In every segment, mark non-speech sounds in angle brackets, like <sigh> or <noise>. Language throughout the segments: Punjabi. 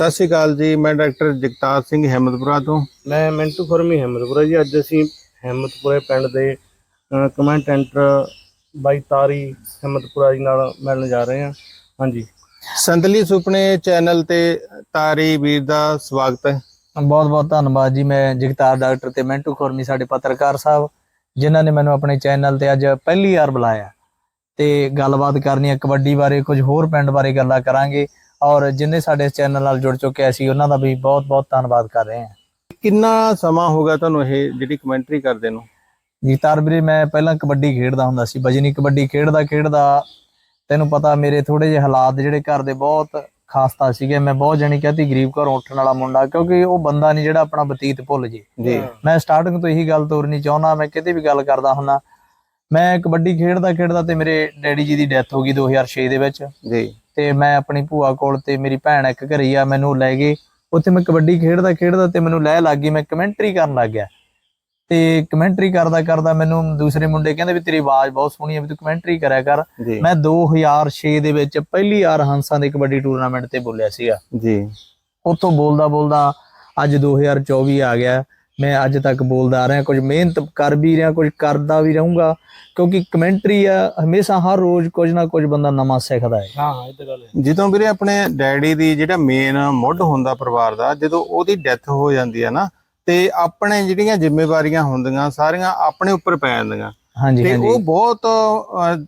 ਸਤਿ ਸ਼੍ਰੀ ਅਕਾਲ ਜੀ ਮੈਂ ਡਾਕਟਰ ਜਗਤਾਰ ਸਿੰਘ ਹਿੰਮਤਪੁਰਾ ਤੋਂ। ਮੈਂ ਮਿੰਟੂ ਫਰਮੀ ਹਿੰਮਤਪੁਰਾ ਜੀ ਅੱਜ ਅਸੀਂ ਹਿੰਮਤਪੁਰੇ ਪਿੰਡ ਦੇ ਕਮੈਂਟੈਂਟਰ ਬਾਈ ਤਾਰੀ ਹਿੰਮਤਪੁਰਾ ਜੀ ਨਾਲ ਮਿਲਣ ਜਾ ਰਹੇ ਹਾਂ। ਹਾਂਜੀ। ਸੰਤਲੀ ਸੁਪਨੇ ਚੈਨਲ ਤੇ ਤਾਰੀ ਵੀਰ ਦਾ ਸਵਾਗਤ ਹੈ। ਬਹੁਤ ਬਹੁਤ ਧੰਨਵਾਦ ਜੀ ਮੈਂ ਜਗਤਾਰ ਡਾਕਟਰ ਤੇ ਮਿੰਟੂ ਖੁਰਮੀ ਸਾਡੇ ਪੱਤਰਕਾਰ ਸਾਹਿਬ ਜਿਨ੍ਹਾਂ ਨੇ ਮੈਨੂੰ ਆਪਣੇ ਚੈਨਲ ਤੇ ਅੱਜ ਪਹਿਲੀ ਵਾਰ ਬੁਲਾਇਆ। ਤੇ ਗੱਲਬਾਤ ਕਰਨੀ ਹੈ ਕਬੱਡੀ ਬਾਰੇ ਕੁਝ ਹੋਰ ਪਿੰਡ ਬਾਰੇ ਗੱਲਾਂ ਕਰਾਂਗੇ। ਔਰ ਜਿੰਨੇ ਸਾਡੇ ਚੈਨਲ ਨਾਲ ਜੁੜ ਚੁੱਕੇ ਸੀ ਉਹਨਾਂ ਦਾ ਵੀ ਬਹੁਤ ਬਹੁਤ ਧੰਨਵਾਦ ਕਰ ਰਹੇ ਹਾਂ। ਕਿੰਨਾ ਸਮਾਂ ਹੋ ਗਿਆ ਤੁਹਾਨੂੰ ਇਹ ਜਿਹੜੀ ਕਮੈਂਟਰੀ ਕਰਦੇ ਨੂੰ? ਜਗਤਾਰ ਵੀਰੇ ਮੈਂ ਪਹਿਲਾਂ ਕਬੱਡੀ ਖੇਡਦਾ ਹੁੰਦਾ ਸੀ ਬਜਨੀ ਕਬੱਡੀ ਖੇਡਦਾ ਖੇਡਦਾ। ਤੈਨੂੰ ਪਤਾ ਮੇਰੇ ਥੋੜੇ ਜਿਹੇ ਹਾਲਾਤ ਜਿਹੜੇ ਘਰ ਦੇ ਬਹੁਤ ਖਾਸਤਾ ਸੀਗੇ। ਮੈਂ ਬਹੁਤ ਜਣੀ ਕਹਤੀ ਗਰੀਬ ਘਰੋਂ ਉੱਠਣ ਵਾਲਾ ਮੁੰਡਾ ਕਿਉਂਕਿ ਉਹ ਬੰਦਾ ਨਹੀਂ ਜਿਹੜਾ ਆਪਣਾ ਬਤੀਤ ਭੁੱਲ ਜੇ। ਜੀ। ਮੈਂ ਸਟਾਰਟਿੰਗ ਤੋਂ ਇਹੀ ਗੱਲ ਤੋਰਨੀ ਚਾਹੁੰਦਾ ਮੈਂ ਕਿਤੇ ਵੀ ਗੱਲ ਕਰਦਾ ਹੁੰਨਾ ਮੈਂ ਕਬੱਡੀ ਖੇਡਦਾ ਖੇਡਦਾ ਤੇ ਮੇਰੇ ਡੈਡੀ ਜੀ ਦੀ ਡੈਥ ਹੋ ਗਈ 2006 ਦੇ ਵਿੱਚ। ਜੀ। ਤੇ ਮੈਂ ਆਪਣੀ ਭੂਆ ਕੋਲ ਤੇ ਮੇਰੀ ਭੈਣ ਇੱਕ ਘਰੇ ਆ ਮੈਨੂੰ ਲੈ ਗਏ। ਉੱਥੇ ਮੈਂ ਕਬੱਡੀ ਖੇਡਦਾ ਖੇਡਦਾ ਤੇ ਮੈਨੂੰ ਲੈ ਲੱਗ ਗਈ ਮੈਂ ਕਮੈਂਟਰੀ ਕਰਨ ਲੱਗ ਗਿਆ। ਤੇ ਕਮੈਂਟਰੀ ਕਰਦਾ ਕਰਦਾ ਮੈਨੂੰ ਦੂਸਰੇ ਮੁੰਡੇ ਕਹਿੰਦੇ ਵੀ ਤੇਰੀ ਆਵਾਜ਼ ਬਹੁਤ ਸੋਹਣੀ ਹੈ ਵੀ ਤੂੰ ਕਮੈਂਟਰੀ ਕਰਿਆ ਕਰ। ਜੀ। ਮੈਂ 2006 ਦੇ ਵਿੱਚ ਪਹਿਲੀ ਵਾਰ ਹੰਸਾਂ ਦੇ ਕਬੱਡੀ ਟੂਰਨਾਮੈਂਟ ਤੇ ਬੋਲਿਆ ਸੀਗਾ। ਜੀ। ਉੱਥੋਂ ਬੋਲਦਾ ਬੋਲਦਾ ਅੱਜ 2024 ਆ ਗਿਆ। ਮੈਂ ਅੱਜ ਤੱਕ ਬੋਲਦਾ ਆ ਰਿਹਾ ਕੁਝ ਮਿਹਨਤ ਕਰ ਵੀ ਰਿਹਾ ਕੁਝ ਕਰਦਾ ਵੀ ਰਹੂੰਗਾ ਕਿਉਂਕਿ ਕਮੈਂਟਰੀ ਆ ਹਮੇਸ਼ਾ ਹਰ ਰੋਜ਼ ਕੁਝ ਨਾ ਕੁਝ ਬੰਦਾ ਨਵਾਂ ਸਿੱਖਦਾ ਹੈ। ਹਾਂ ਹਾਂ ਇਹ ਤਾਂ ਗੱਲ ਹੈ। ਜਦੋਂ ਵੀਰੇ ਆਪਣੇ ਡੈਡੀ ਦੀ ਜਿਹੜਾ ਮੇਨ ਮੁੱਢ ਹੁੰਦਾ ਪਰਿਵਾਰ ਦਾ ਜਦੋਂ ਉਹਦੀ ਡੈਥ ਹੋ ਜਾਂਦੀ ਹੈ ਨਾ ਤੇ ਆਪਣੇ ਜਿਹੜੀਆਂ ਜ਼ਿੰਮੇਵਾਰੀਆਂ ਹੁੰਦੀਆਂ ਸਾਰੀਆਂ ਆਪਣੇ ਉੱਪਰ ਪੈ ਜਾਂਦੀਆਂ। ਹਾਂਜੀ ਤੇ ਉਹ ਬਹੁਤ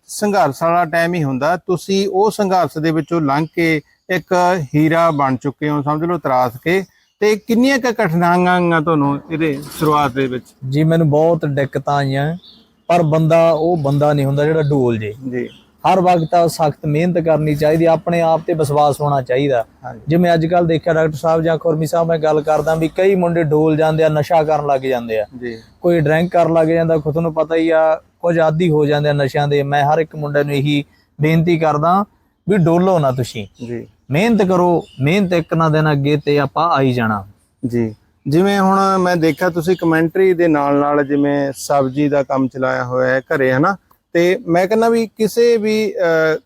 ਸੰਘਰਸ਼ ਵਾਲਾ ਟਾਈਮ ਹੀ ਹੁੰਦਾ। ਤੁਸੀਂ ਉਹ ਸੰਘਰਸ਼ ਦੇ ਵਿੱਚੋਂ ਲੰਘ ਕੇ ਇੱਕ ਹੀਰਾ ਬਣ ਚੁੱਕੇ ਹੋ ਸਮਝ ਲਓ ਤਰਾਸ ਕੇ। ਤੇ ਕਿੰਨੀਆਂ ਕੁ ਕਠਿਨਾਈਆਂ ਤੁਹਾਨੂੰ ਇਹਦੇ ਸ਼ੁਰੂਆਤ ਦੇ ਵਿੱਚ? ਜੀ ਮੈਨੂੰ ਬਹੁਤ ਦਿੱਕਤਾਂ ਆਈਆਂ ਪਰ ਬੰਦਾ ਉਹ ਬੰਦਾ ਨਹੀਂ ਹੁੰਦਾ ਜਿਹੜਾ ਢੋਲ ਜੇ। ਜੀ। ਹਰ ਵਕਤ ਸਖਤ ਮਿਹਨਤ ਕਰਨੀ ਚਾਹੀਦੀ ਆਪਣੇ ਆਪ ਤੇ ਵਿਸ਼ਵਾਸ ਹੋਣਾ ਚਾਹੀਦਾ। ਜਿਵੇਂ ਅੱਜ ਕੱਲ ਦੇਖਿਆ ਡਾਕਟਰ ਸਾਹਿਬ ਜਾਂ ਖੁਰਮੀ ਸਾਹਿਬ ਮੈਂ ਗੱਲ ਕਰਦਾ ਵੀ ਕਈ ਮੁੰਡੇ ਢੋਲ ਜਾਂਦੇ ਆ ਨਸ਼ਾ ਕਰਨ ਲੱਗ ਜਾਂਦੇ ਆ। ਜੀ। ਕੋਈ ਡਰਿੰਕ ਕਰਨ ਲੱਗ ਜਾਂਦਾ ਖੁਦ ਨੂੰ ਪਤਾ ਹੀ ਆ ਕੁਝ ਆਦੀ ਹੋ ਜਾਂਦੇ ਆ ਨਸ਼ਿਆਂ ਦੇ। ਮੈਂ ਹਰ ਇੱਕ ਮੁੰਡੇ ਨੂੰ ਇਹੀ ਬੇਨਤੀ ਕਰਦਾ ਵੀ ਡੋਲੋ ਨਾ ਤੁਸੀਂ। ਜੀ। ਮਿਹਨਤ ਕਰੋ ਮਿਹਨਤ ਇੱਕ ਨਾ ਦਿਨ ਅੱਗੇ ਤੇ ਆਪਾਂ ਆਈ ਜਾਣਾ। ਜੀ। ਜਿਵੇਂ ਹੁਣ ਮੈਂ ਦੇਖਿਆ ਤੁਸੀਂ ਕਮੈਂਟਰੀ ਦੇ ਨਾਲ ਨਾਲ ਜਿਵੇਂ ਸਬਜ਼ੀ ਦਾ ਕੰਮ ਚਲਾਇਆ ਹੋਇਆ ਹੈ ਘਰੇ ਹਨਾ? ਤੇ ਮੈਂ ਕਹਿੰਦਾ ਵੀ ਕਿਸੇ ਵੀ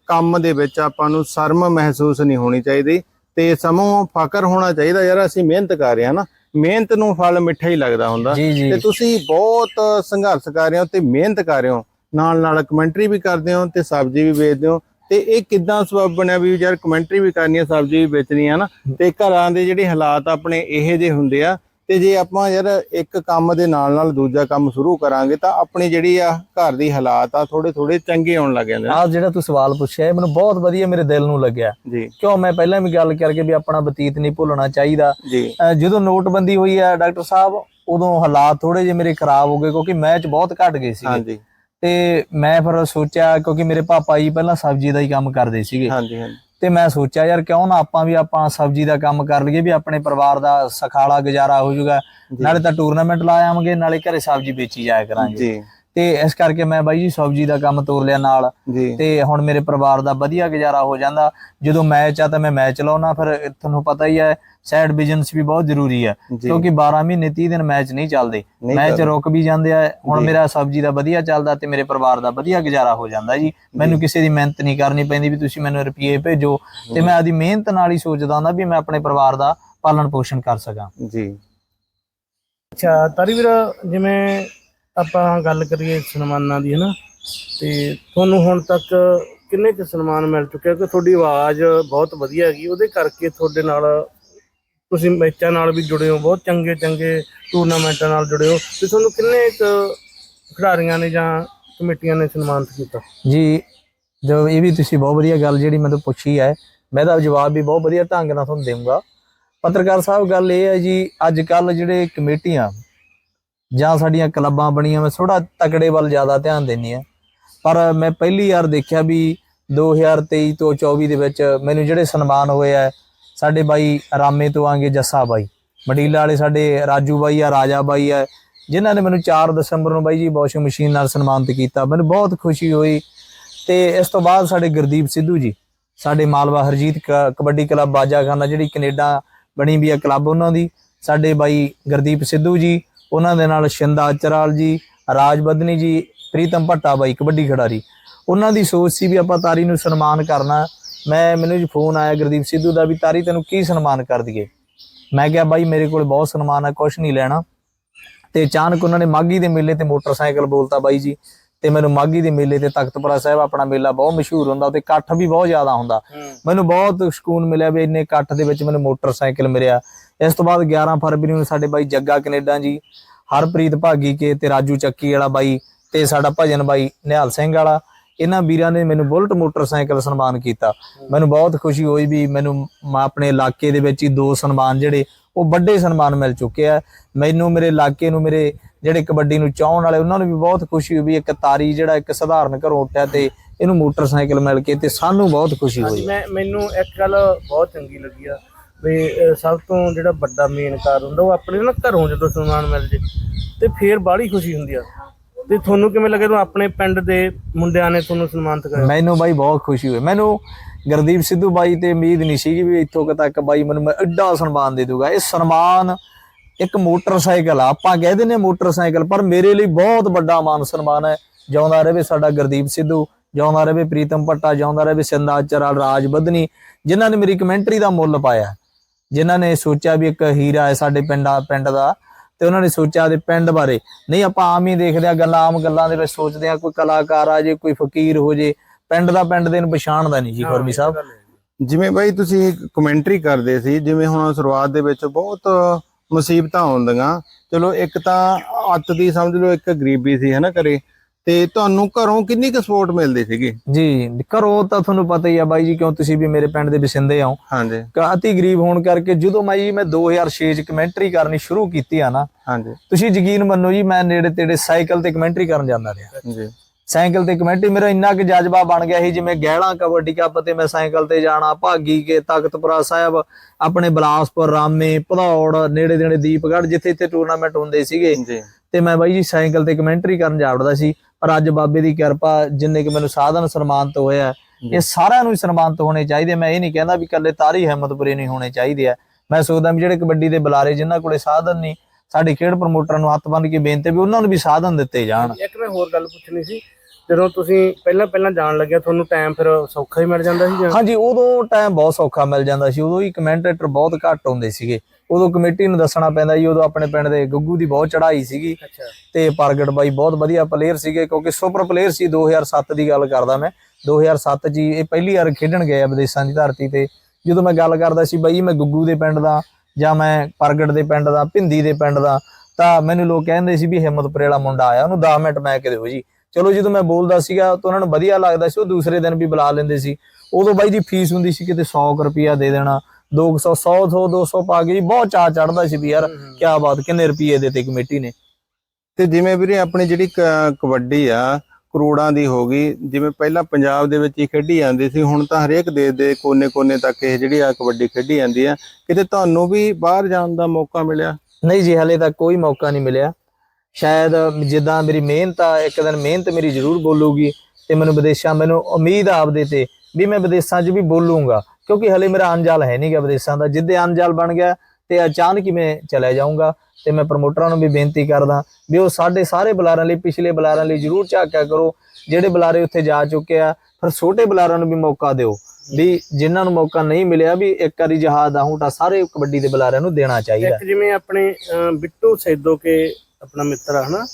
ਕੰਮ ਦੇ ਵਿੱਚ ਆਪਾਂ ਨੂੰ ਸ਼ਰਮ ਮਹਿਸੂਸ ਨਹੀਂ ਹੋਣੀ ਚਾਹੀਦੀ ਤੇ ਸਮੂਹ ਫਕਰ ਹੋਣਾ ਚਾਹੀਦਾ ਯਾਰ ਅਸੀਂ ਮਿਹਨਤ ਕਰ ਰਹੇ ਹਾਂ ਨਾ ਮਿਹਨਤ ਨੂੰ ਫਲ ਮਿੱਠਾ ਹੀ ਲੱਗਦਾ ਹੁੰਦਾ। ਤੇ ਤੁਸੀਂ ਬਹੁਤ ਸੰਘਰਸ਼ ਕਰ ਰਹੇ ਹੋ ਤੇ ਮਿਹਨਤ ਕਰ ਰਹੇ ਹੋ। ਨਾਲ ਨਾਲ ਕਮੈਂਟਰੀ ਵੀ ਕਰਦੇ ਹੋ ਤੇ ਸਬਜ਼ੀ ਵੀ ਵੇਚਦੇ ਹੋ। ਤੇ ਇਹ ਕਿੱਦਾਂ ਸਬਬ ਬਣਿਆ ਵੀ ਯਾਰ ਕਮੈਂਟਰੀ ਵੀ ਕਰਨੀ ਹੈ ਸਬਜ਼ੀ ਵੀ ਵੇਚਣੀ ਹੈ ਨਾ ਤੇ ਘਰਾਂ ਦੇ ਜਿਹੜੇ ਹਾਲਾਤ ਆਪਣੇ ਇਹੋ ਜਿਹੇ ਹੁੰਦੇ ਆ ਤੇ ਜੇ ਆਪਾਂ ਯਾਰ ਇੱਕ ਕੰਮ ਦੇ ਨਾਲ ਨਾਲ ਦੂਜਾ ਕੰਮ ਸ਼ੁਰੂ ਕਰਾਂਗੇ ਤਾਂ ਆਪਣੀ ਜਿਹੜੀ ਆ ਘਰ ਦੀ ਹਾਲਾਤ ਆ ਥੋੜੇ ਥੋੜੇ ਚੰਗੇ ਆਉਣ ਲੱਗ ਜਾਂਦੇ ਆਹ ਜਿਹੜਾ ਤੂੰ ਸਵਾਲ ਪੁੱਛਿਆ ਇਹ ਮੈਨੂੰ ਬਹੁਤ ਵਧੀਆ ਮੇਰੇ ਦਿਲ ਨੂੰ ਲੱਗਿਆ। ਕਿਉਂ ਮੈਂ ਪਹਿਲਾਂ ਵੀ ਗੱਲ ਕਰਕੇ ਵੀ ਆਪਣਾ ਬਤੀਤ ਨਹੀਂ ਭੁੱਲਣਾ ਚਾਹੀਦਾ। ਜਦੋਂ ਨੋਟਬੰਦੀ ਹੋਈ ਹੈ ਡਾਕਟਰ ਸਾਹਿਬ ਉਦੋਂ ਹਾਲਾਤ ਥੋੜੇ ਜਿਹੇ ਮੇਰੇ ਖਰਾਬ ਹੋ ਗਏ ਕਿਉਂਕਿ ਮੈਚ ਬਹੁਤ ਘਟ ਗਏ ਸੀਗੇ। ਹਾਂਜੀ। ਤੇ ਮੈਂ ਫਿਰ ਸੋਚਿਆ ਕਿਉਂਕਿ ਮੇਰੇ ਪਾਪਾ ਜੀ ਪਹਿਲਾਂ ਸਬਜ਼ੀ ਦਾ ਹੀ ਕੰਮ ਕਰਦੇ ਸੀਗੇ। ਹਾਂਜੀ ਹਾਂਜੀ। ਤੇ ਮੈਂ ਸੋਚਿਆ ਯਾਰ ਕਿਉਂ ਨਾ ਆਪਾਂ ਵੀ ਆਪਾਂ ਸਬਜ਼ੀ ਦਾ ਕੰਮ ਕਰ ਲਈਏ ਵੀ ਆਪਣੇ ਪਰਿਵਾਰ ਦਾ ਸਖਾਲਾ ਗੁਜ਼ਾਰਾ ਹੋ ਜਾਊਗਾ। ਨਾਲੇ ਤਾਂ ਟੂਰਨਾਮੈਂਟ ਲਾ ਆਵਾਂਗੇ ਨਾਲੇ ਘਰੇ ਸਬਜ਼ੀ ਵੇਚੀ ਜਾਇਆ ਕਰਾਂਗੇ। ਜੀ। ਤੇ ਇਸ ਕਰਕੇ ਮੈਂ ਬਾਈ ਜੀ ਸਬਜ਼ੀ ਦਾ ਕੰਮ ਤੋਰ ਲਿਆ ਨਾਲ। ਤੇ ਹੁਣ ਮੇਰੇ ਪਰਿਵਾਰ ਦਾ ਵਧੀਆ ਗੁਜ਼ਾਰਾ ਹੋ ਜਾਂਦਾ। ਜਦੋਂ ਮੈਚ ਆ ਤਾਂ ਮੈਂ ਮੈਚ ਲਾਉਣਾ ਫਿਰ ਤੁਹਾਨੂੰ ਪਤਾ ਹੀ ਹੈ ਸਾਈਡ ਬਿਜ਼ਨਸ ਵੀ ਬਹੁਤ ਜ਼ਰੂਰੀ ਹੈ। ਕਿਉਂਕਿ 12 ਮਹੀਨੇ 30 ਦਿਨ ਮੈਚ ਨਹੀਂ ਚੱਲਦੇ। ਮੈਚ। ਰੁਕ ਵੀ ਜਾਂਦੇ ਆ। ਹੁਣ। ਮੇਰਾ ਸਬਜ਼ੀ ਦਾ ਵਧੀਆ ਚੱਲਦਾ ਤੇ ਮੇਰੇ ਪਰਿਵਾਰ ਦਾ ਵਧੀਆ ਗੁਜ਼ਾਰਾ ਹੋ ਜਾਂਦਾ ਜੀ। ਮੈਨੂੰ ਕਿਸੇ ਦੀ ਮਿਹਨਤ ਨਹੀਂ ਕਰਨੀ ਪੈਂਦੀ ਵੀ ਤੁਸੀਂ ਮੈਨੂੰ ਰੁਪਏ ਭੇਜੋ। ਤੇ ਮੈਂ ਆਦੀ ਮਿਹਨਤ ਨਾਲ ਹੀ ਸੋਚਦਾ ਹੁੰਦਾ ਵੀ ਮੈਂ ਆਪਣੇ ਪਰਿਵਾਰ ਦਾ ਪਾਲਣ ਪੋਸ਼ਣ ਕਰ ਸਕਾਂ। ਜੀ। ਅੱਛਾ ਤਾਰੀ ਵੀਰ ਜਿਵੇਂ ਆਪਾਂ ਗੱਲ ਕਰੀਏ ਸਨਮਾਨਾਂ ਦੀ, ਹਨਾ? ਤੇ ਤੁਹਾਨੂੰ ਹੁਣ ਤੱਕ ਕਿੰਨੇ ਕੁ ਸਨਮਾਨ ਮਿਲ ਚੁੱਕਿਆ ਕਿ ਤੁਹਾਡੀ ਆਵਾਜ਼ ਬਹੁਤ ਵਧੀਆ ਹੈਗੀ, ਉਹਦੇ ਕਰਕੇ ਤੁਹਾਡੇ ਨਾਲ ਤੁਸੀਂ ਮੈਚਾਂ ਨਾਲ ਵੀ ਜੁੜੇ ਹੋ, ਬਹੁਤ ਚੰਗੇ ਚੰਗੇ ਟੂਰਨਾਮੈਂਟਾਂ ਨਾਲ ਜੁੜੇ ਹੋ। ਤੇ ਤੁਹਾਨੂੰ ਕਿੰਨੇ ਕੁ ਖਿਡਾਰੀਆਂ ਨੇ ਜਾਂ ਕਮੇਟੀਆਂ ਨੇ ਸਨਮਾਨਿਤ ਕੀਤਾ? ਜੀ ਜੋ ਇਹ ਵੀ ਤੁਸੀਂ ਬਹੁਤ ਵਧੀਆ ਗੱਲ ਜਿਹੜੀ ਮੈਨੂੰ ਪੁੱਛੀ ਹੈ, ਮੈਂ ਦਾ ਜਵਾਬ ਵੀ ਬਹੁਤ ਵਧੀਆ ਢੰਗ ਨਾਲ ਤੁਹਾਨੂੰ ਦੇਵਾਂਗਾ। ਪੱਤਰਕਾਰ ਸਾਹਿਬ, ਗੱਲ ਇਹ ਹੈ ਜੀ ਅੱਜ ਕੱਲ ਜਿਹੜੇ ਕਮੇਟੀਆਂ ਜਾਂ ਸਾਡੀਆਂ ਕਲੱਬਾਂ ਬਣੀਆਂ, ਮੈਂ ਥੋੜਾ ਤਕੜੇ ਵੱਲ ਜ਼ਿਆਦਾ ਧਿਆਨ ਦਿੰਨੀ ਆ ਪਰ ਮੈਂ ਪਹਿਲੀ ਵਾਰ ਦੇਖਿਆ ਵੀ 2023 ਤੋਂ 24 ਦੇ ਵਿੱਚ ਮੈਨੂੰ ਜਿਹੜੇ ਸਨਮਾਨ ਹੋਏ ਆ, ਸਾਡੇ ਬਾਈ ਰਾਮੇ ਤੋਂ ਆਂਗੇ ਜੱਸਾ ਬਾਈ। ਮਡੀਲਾ ਵਾਲੇ ਸਾਡੇ ਰਾਜੂ ਬਾਈ ਆ, ਰਾਜਾ ਬਾਈ ਆ, ਜਿਨ੍ਹਾਂ ਨੇ ਮੈਨੂੰ 4 ਦਸੰਬਰ ਨੂੰ ਬਾਈ ਜੀ ਵਾਸ਼ਿੰਗ ਮਸ਼ੀਨ ਨਾਲ ਸਨਮਾਨਿਤ ਕੀਤਾ। ਮੈਨੂੰ ਬਹੁਤ ਖੁਸ਼ੀ ਹੋਈ ਤੇ ਇਸ ਤੋਂ ਬਾਅਦ ਸਾਡੇ ਗੁਰਦੀਪ ਸਿੱਧੂ ਜੀ, ਸਾਡੇ ਮਾਲਵਾ ਹਰਜੀਤ ਕ- ਕਬੱਡੀ ਕਲੱਬ ਬਾਜਾਖਾਨਾ ਜਿਹੜੀ ਕੈਨੇਡਾ ਬਣੀ ਵੀ ਆ ਕਲੱਬ ਉਹਨਾਂ ਦੀ, ਸਾਡੇ ਬਾਈ ਗੁਰਦੀਪ ਸਿੱਧੂ ਜੀ ਉਹਨਾਂ ਦੇ ਨਾਲ ਸ਼ਿੰਦਾ ਚਰਾਲ ਜੀ, ਰਾਜ ਬਦਨੀ ਜੀ, ਪ੍ਰੀਤਮ ਭੱਟਾ ਬਾਈ ਕਬੱਡੀ ਖਿਡਾਰੀ। ਉਹਨਾਂ ਦੀ ਸੋਚ ਸੀ ਵੀ ਆਪਾਂ ਤਾਰੀ ਨੂੰ ਸਨਮਾਨ ਕਰਨਾ। ਮੈਂ ਮੈਨੂੰ ਜੀ ਫੋਨ ਆਇਆ ਗੁਰਦੀਪ ਸਿੱਧੂ ਦਾ ਵੀ, ਤਾਰੀ ਤੈਨੂੰ ਕੀ ਸਨਮਾਨ ਕਰ ਦਈਏ? ਮੈਂ ਕਿਹਾ, ਬਾਈ, ਮੇਰੇ ਕੋਲ ਬਹੁਤ ਸਨਮਾਨ ਹੈ ਕੁਝ ਨਹੀਂ ਲੈਣਾ। ਤੇ ਅਚਾਨਕ ਉਹਨਾਂ ਨੇ ਮਾਗੀ ਦੇ ਮੇਲੇ ਤੇ ਮੋਟਰਸਾਈਕਲ ਬੋਲਤਾ ਬਾਈ ਜੀ। ਤੇ ਮੈਨੂੰ ਮਾਗੀ ਦੇ ਮੇਲੇ ਤੇ ਤਖਤਪੁਰਾ ਸਾਹਿਬ ਆਪਣਾ ਮੇਲਾ ਬਹੁਤ ਮਸ਼ਹੂਰ ਹੁੰਦਾ ਤੇ ਇਕੱਠ ਵੀ ਬਹੁਤ ਜ਼ਿਆਦਾ ਹੁੰਦਾ। ਮੈਨੂੰ ਬਹੁਤ ਸਕੂਨ ਮਿਲਿਆ ਵੀ ਇੰਨੇ ਇਕੱਠ ਦੇ ਵਿੱਚ ਮੈਨੂੰ ਮੋਟਰਸਾਈਕਲ ਮਿਲਿਆ। ਇਸ ਤੋਂ ਬਾਅਦ 11 ਫਰਵਰੀ ਨੂੰ ਸਾਡੇ ਬਾਈ ਜੱਗਾ ਕੈਨੇਡਾ ਜੀ ਹਰਪ੍ਰੀਤ ਭਾਗੀ ਕੇ ਤੇ ਰਾਜੂ ਚੱਕੀ ਵਾਲਾ ਬਾਈ ਤੇ ਸਾਡਾ ਭਜਨ ਬਾਈ ਨਿਹਾਲ ਸਿੰਘ ਵਾਲਾ ਇਹਨਾਂ ਵੀਰਾਂ ਨੇ ਮੈਨੂੰ ਬੁਲਟ ਮੋਟਰਸਾਈਕਲ ਸਨਮਾਨ ਕੀਤਾ। ਮੈਨੂੰ ਬਹੁਤ ਖੁਸ਼ੀ ਹੋਈ ਵੀ ਮੈਨੂੰ ਮ- ਆਪਣੇ ਇਲਾਕੇ ਦੇ ਵਿੱਚ ਹੀ ਦੋ ਸਨਮਾਨ ਜਿਹੜੇ ਉਹ ਵੱਡੇ ਸਨਮਾਨ ਮਿਲ ਚੁੱਕੇ ਆ। ਮੈਨੂੰ ਮੇਰੇ ਇਲਾਕੇ ਨੂੰ ਮੇਰੇ ਜਿਹੜੇ ਕਬੱਡੀ ਨੂੰ ਚਾਹਣ ਵਾਲੇ ਉਹਨਾਂ ਨੂੰ ਵੀ ਬਹੁਤ ਖੁਸ਼ੀ ਹੋਈ ਵੀ ਇੱਕ ਤਾਰੀ ਜਿਹੜਾ ਇੱਕ ਸਧਾਰਨ ਘਰੋਂ ਉੱਠਿਆ ਤੇ ਇਹਨੂੰ ਮੋਟਰਸਾਈਕਲ ਮਿਲ ਕੇ ਤੇ ਸਾਨੂੰ ਬਹੁਤ ਖੁਸ਼ੀ ਹੋਈ। ਮੈਂ ਮੈਨੂੰ ਇੱਕ ਗੱਲ ਬਹੁਤ ਚੰਗੀ ਲੱਗੀ ਆ ਵੀ ਸਭ ਤੋਂ ਜਿਹੜਾ ਵੱਡਾ ਮੇਨ ਕਾਰਨ ਹੁੰਦਾ ਉਹ ਆਪਣੇ ਨਾ ਘਰੋਂ ਜਦੋਂ ਸਨਮਾਨ ਮਿਲ ਜੇ ਤੇ ਫੇਰ ਬਾਹਲੀ ਖੁਸ਼ੀ ਹੁੰਦੀ ਆ। ਤੇ ਤੁਹਾਨੂੰ ਕਿਵੇਂ ਲੱਗੇ? ਤੁਹਾਨੂੰ ਆਪਣੇ ਪਿੰਡ ਦੇ ਮੁੰਡਿਆਂ ਨੇ ਤੁਹਾਨੂੰ ਸਨਮਾਨਿਤ ਕਰਿਆ। ਮੈਨੂੰ ਬਾਈ ਬਹੁਤ ਖੁਸ਼ੀ ਹੋਈ। ਮੈਨੂੰ ਗੁਰਦੀਪ ਸਿੱਧੂ ਬਾਈ ਤੇ ਉਮੀਦ ਨਹੀਂ ਸੀਗੀ ਵੀ ਇੱਥੋਂ ਤੱਕ ਬਾਈ ਮੈਨੂੰ ਮੈਂ ਐਡਾ ਸਨਮਾਨ ਦੇ ਦੂਗਾ। ਇਹ ਸਨਮਾਨ ਇੱਕ ਮੋਟਰਸਾਈਕਲ ਆ, ਆਪਾਂ ਕਹਿ ਦਿੰਦੇ ਹਾਂ ਮੋਟਰਸਾਈਕਲ, ਪਰ ਮੇਰੇ ਲਈ ਬਹੁਤ ਵੱਡਾ ਮਾਨ ਸਨਮਾਨ ਹੈ। ਜਿਉਂਦਾ ਰਹੇ ਸਾਡਾ ਗੁਰਦੀਪ ਸਿੱਧੂ, ਜਿਉਂਦਾ ਰਹੇ ਪ੍ਰੀਤਮ ਭੱਟਾ, ਜਿਉਂਦਾ ਰਹੇ ਸਿੰਦਾ ਚਰਾਲ ਰਾਜ ਬੱਧਨੀ, ਜਿਨ੍ਹਾਂ ਨੇ ਮੇਰੀ ਕਮੈਂਟਰੀ ਦਾ ਮੁੱਲ ਪਾਇਆ। ਜਿਨ੍ਹਾਂ ਨੇ ਸੋਚਿਆ ਵੀ ਇੱਕ ਹੀਰਾ ਹੈ ਸਾਡੇ ਪਿੰਡਾ ਪਿੰਡ ਦਾ, ਤੇ ਉਹਨਾਂ ਨੇ ਸੋਚਿਆ ਦੇ ਪਿੰਡ ਬਾਰੇ। ਨਹੀਂ, ਆਪਾਂ ਆਮ ਹੀ ਦੇਖਦੇ ਆ ਗੱਲਾਂ ਆਮ ਗੱਲਾਂ ਦੇ ਵਿੱਚ ਸੋਚਦੇ ਆ ਕੋਈ ਕਲਾਕਾਰ ਆ ਜੇ, ਕੋਈ ਫਕੀਰ ਹੋ ਜੇ ਪਿੰਡ ਦਾ ਪਿੰਡ ਦੇ ਨੂੰ ਪਛਾਣਦਾ ਨਹੀਂ ਜੀ ਖੁਰਮੀ ਸਾਹਿਬ। ਜਿਵੇਂ ਬਾਈ ਤੁਸੀਂ ਕਮੈਂਟਰੀ ਕਰਦੇ ਸੀ ਜਿਵੇਂ ਹੁਣ ਸ਼ੁਰੂਆਤ ਦੇ ਵਿੱਚ ਬਹੁਤ ਮੁਸੀਬਤਾਂ ਆਉਂਦੀਆਂ। ਚਲੋ ਇੱਕ ਤਾਂ ਅੱਤ ਦੀ ਸਮਝ ਲਓ ਇੱਕ ਗਰੀਬੀ ਸੀ ਹਨਾ ਘਰੇ। ਤੇ ਤੁਹਾਨੂੰ ਘਰੋਂ ਕਿੰਨੀ ਕੁ ਸਪੋਰਟ ਮਿਲਦੀ ਸੀਗੀ? ਜੀ ਘਰੋਂ ਤਾਂ ਤੁਹਾਨੂੰ ਪਤਾ ਹੀ ਆ ਬਾਈ ਜੀ ਕਿਉਂ ਤੁਸੀਂ ਵੀ ਮੇਰੇ ਪਿੰਡ ਦੇ ਵਸਿੰਦੇ ਆਓ ਹਾਂਜੀ। ਅਤੀ ਗਰੀਬ ਹੋਣ ਕਰਕੇ ਜਦੋਂ ਮੈਂ ਜੀ ਮੈਂ 2006 ਚ ਕਮੈਂਟਰੀ ਕਰਨੀ ਸ਼ੁਰੂ ਕੀਤੀ ਆ ਨਾ ਹਾਂਜੀ। ਤੁਸੀਂ ਯਕੀਨ ਮੰਨੋ ਜੀ ਮੈਂ ਨੇੜੇ ਤੇੜੇ ਸਾਈਕਲ ਤੇ ਕਮੈਂਟਰੀ ਕਰਨ ਜਾਂਦਾ ਰਿਹਾ। ਜੀ। ਸਾਈਕਲ ਤੇ ਕਮੈਂਟਰੀ ਮੇਰਾ ਇੰਨਾ ਕਿ ਜਜ਼ਬਾ ਬਣ ਗਿਆ ਸੀ ਜਿਵੇਂ ਗਹਿਲਾ ਕਬੱਡੀ ਕੱਪ ਤੇ ਮੈਂ ਸਾਈਕਲ ਤੇ ਜਾਣਾ ਭਾਗੀ ਕੇ ਤਖਤਪੁਰਾ ਸਾਹਿਬ ਆਪਣੇ ਬਲਾਸਪੁਰ ਰਾਮੇ ਭਦੌੜ ਨੇੜੇ ਨੇੜੇ ਦੀਪਗੜ੍ਹ ਜਿੱਥੇ ਇੱਥੇ ਟੂਰਨਾਮੈਂਟ ਹੁੰਦੇ ਸੀਗੇ। ਤੇ ਮੈਂ ਬਾਈ ਜੀ ਸਾਈਕਲ ਤੇ ਕਮੈਂਟਰੀ ਕਰਨ ਜਾਵੜਦਾ ਸੀ ਪਰ ਅੱਜ ਬਾਬੇ ਦੀ ਕਿਰਪਾ ਜਿੰਨੇ ਕਿ ਮੈਨੂੰ ਸਾਧਨ ਸਨਮਾਨਿਤ ਹੋਇਆ ਇਹ ਸਾਰਿਆਂ ਨੂੰ ਹੀ ਸਨਮਾਨਿਤ ਹੋਣੇ ਚਾਹੀਦੇ ਮੈਂ ਇਹ ਨਹੀਂ ਕਹਿੰਦਾ ਵੀ ਇਕੱਲੇ ਤਾਰੀ ਹਿੰਮਤਪੁਰੇ ਨਹੀਂ ਹੋਣੇ ਚਾਹੀਦੇ ਆ। ਮੈਂ ਸੋਚਦਾ ਵੀ ਜਿਹੜੇ ਕਬੱਡੀ ਦੇ ਬੁਲਾਰੇ ਜਿਨ੍ਹਾਂ ਕੋਲੇ ਸਾਧਨ ਨਹੀਂ ਸਾਡੇ ਖੇਡ ਪ੍ਰਮੋਟਰਾਂ ਨੂੰ ਹੱਥ ਬੰਨ੍ਹ ਕੇ ਬੇਨਤੀ ਵੀ ਉਹਨਾਂ ਨੂੰ ਵੀ ਸਾਧਨ ਦਿੱਤੇ ਜਾਣ। ਇੱਕ ਮੈਂ ਹੋਰ ਗੱਲ ਪੁੱਛਣੀ ਸੀ ਜਦੋਂ ਤੁਸੀਂ ਪਹਿਲਾਂ ਪਹਿਲਾਂ ਜਾਣ ਲੱਗਿਆ ਤੁਹਾਨੂੰ ਟਾਈਮ ਫਿਰ ਸੌਖਾ ਹੀ ਮਿਲ ਜਾਂਦਾ ਸੀ ਜਾਂ? ਹਾਂਜੀ ਉਦੋਂ ਟਾਈਮ ਬਹੁਤ ਸੌਖਾ ਮਿਲ ਜਾਂਦਾ ਸੀ। ਉਦੋਂ ਹੀ ਕਮੈਂਟੇਟਰ ਬਹੁਤ ਘੱਟ ਹੁੰਦੇ ਸੀਗੇ। ਉਦੋਂ ਕਮੇਟੀ ਨੂੰ ਦੱਸਣਾ ਪੈਂਦਾ ਜੀ ਉਦੋਂ ਆਪਣੇ ਪਿੰਡ ਦੇ ਗੱਗੂ ਦੀ ਬਹੁਤ ਚੜ੍ਹਾਈ ਸੀਗੀ ਤੇ ਪ੍ਰਗਟ ਬਾਈ ਬਹੁਤ ਵਧੀਆ ਪਲੇਅਰ ਸੀਗੇ ਕਿਉਂਕਿ ਸੁਪਰ ਪਲੇਅਰ ਸੀ 2007 ਦੀ ਗੱਲ ਕਰਦਾ ਮੈਂ। 2007 ਜੀ ਇਹ ਪਹਿਲੀ ਵਾਰ ਖੇਡਣ ਗਏ ਆ ਵਿਦੇਸ਼ਾਂ ਦੀ ਧਰਤੀ ਤੇ। ਜਦੋਂ ਮੈਂ ਗੱਲ ਕਰਦਾ ਸੀ ਬਾਈ ਮੈਂ ਗੁੱਗੂ ਦੇ ਪਿੰਡ ਦਾ ਜਾਂ ਮੈਂ ਪ੍ਰਗਟ ਦੇ ਪਿੰਡ ਦਾ ਭਿੰਦੀ ਦੇ ਪਿੰਡ ਦਾ ਤਾਂ ਮੈਨੂੰ ਲੋਕ ਕਹਿੰਦੇ ਸੀ ਵੀ ਹਿੰਮਤਪੁਰੇ ਵਾਲਾ ਮੁੰਡਾ ਆਇਆ ਉਹਨੂੰ 10 ਮਿੰਟ ਮੈਂ ਕਿਤੇ ਹੋ ਜੀ ਚਲੋ ਜਦੋਂ ਮੈਂ ਬੋਲਦਾ ਸੀਗਾ ਤਾਂ ਉਹਨਾਂ ਨੂੰ ਵਧੀਆ ਲੱਗਦਾ ਸੀ ਉਹ ਦੂਸਰੇ ਦਿਨ ਵੀ ਬੁਲਾ ਲੈਂਦੇ ਸੀ। ਉਦੋਂ ਬਾਈ ਦੀ ਫੀਸ ਹੁੰਦੀ ਸੀ ਕਿਤੇ 100 ਰੁਪਿਆ ਦੇ ਦੇਣਾ 200 100 100 200 ਪਾ ਕੇ ਜੀ ਬਹੁਤ ਚਾਅ ਚੜਦਾ ਸੀ ਵੀ ਯਾਰ ਕੀ ਬਾਤ ਕਿੰਨੇ ਰੁਪਏ ਦਿੱਤੇ ਕਮੇਟੀ ਨੇ। ਤੇ ਜਿਵੇਂ ਵੀਰੇ ਆਪਣੀ ਜਿਹੜੀ ਕਬੱਡੀ ਆ ਕਰੋੜਾਂ ਦੀ ਹੋ ਗਈ ਜਿਵੇਂ ਪਹਿਲਾਂ ਪੰਜਾਬ ਦੇ ਵਿੱਚ ਹੀ ਖੇਡੀ ਜਾਂਦੀ ਸੀ ਹੁਣ ਤਾਂ ਹਰੇਕ ਦੇਸ਼ ਦੇ ਕੋਨੇ-ਕੋਨੇ ਤੱਕ ਇਹ ਜਿਹੜੀ ਆ ਕਬੱਡੀ ਖੇਡੀ ਜਾਂਦੀ ਆ। ਕਿਤੇ ਤੁਹਾਨੂੰ ਵੀ ਬਾਹਰ ਜਾਣ ਦਾ ਮੌਕਾ ਮਿਲਿਆ? ਨਹੀਂ ਜੀ ਹਲੇ ਤੱਕ ਕੋਈ ਮੌਕਾ ਨਹੀਂ ਮਿਲਿਆ। ਸ਼ਾਇਦ ਜਿੱਦਾਂ ਮੇਰੀ ਮਿਹਨਤ ਆ, ਇੱਕ ਦਿਨ ਮਿਹਨਤ ਮੇਰੀ ਜ਼ਰੂਰ ਬੋਲੂਗੀ ਤੇ ਮੈਨੂੰ ਵਿਦੇਸ਼ਾਂ, ਮੈਨੂੰ ਉਮੀਦ ਆ ਆਪਦੇ ਤੇ ਵੀ ਮੈਂ ਵਿਦੇਸ਼ਾਂ 'ਚ ਵੀ ਬੋਲੂੰਗਾ, ਕਿਉਂਕਿ ਹਲੇ ਮੇਰਾ ਅਨਜਾਲ ਹੈ ਨਹੀਂਗਾ ਵਿਦੇਸ਼ਾਂ ਦਾ। ਜਿੱਦੇ ਅਨਜਾਲ ਬਣ ਗਿਆ ਤੇ ਅਚਾਨਕ ਹੀ ਮੈਂ ਚਲਾ ਜਾਊਂਗਾ ਤੇ ਮੈਂ ਪ੍ਰਮੋਟਰਾਂ ਨੂੰ ਵੀ ਬੇਨਤੀ ਕਰਦਾ ਵੀ ਉਹ ਸਾਡੇ ਸਾਰੇ ਬੁਲਾਰਿਆਂ ਲਈ, ਪਿਛਲੇ ਬੁਲਾਰਿਆਂ ਲਈ ਜ਼ਰੂਰ ਝਾਕਿਆ ਕਰੋ, ਜਿਹੜੇ ਬੁਲਾਰੇ ਉੱਥੇ ਜਾ ਚੁੱਕੇ ਆ, ਫਿਰ ਛੋਟੇ ਬੁਲਾਰਾਂ ਨੂੰ ਵੀ ਮੌਕਾ ਦਿਓ, ਵੀ ਜਿਨ੍ਹਾਂ ਨੂੰ ਮੌਕਾ ਨਹੀਂ ਮਿਲਿਆ ਵੀ ਇੱਕ ਵਾਰੀ ਜਹਾਜ਼ ਦਾ ਹੂਟਾ ਸਾਰੇ ਕਬੱਡੀ ਦੇ ਬੁਲਾਰਿਆਂ ਨੂੰ ਦੇਣਾ ਚਾਹੀਦਾ। ਜਿਵੇਂ ਆਪਣੇ ਬਿੱਟੂ ਸੈਦੋ ਕੇ ਆਪਣਾ ਮਿੱਤਰ ਆ ਹਨਾ?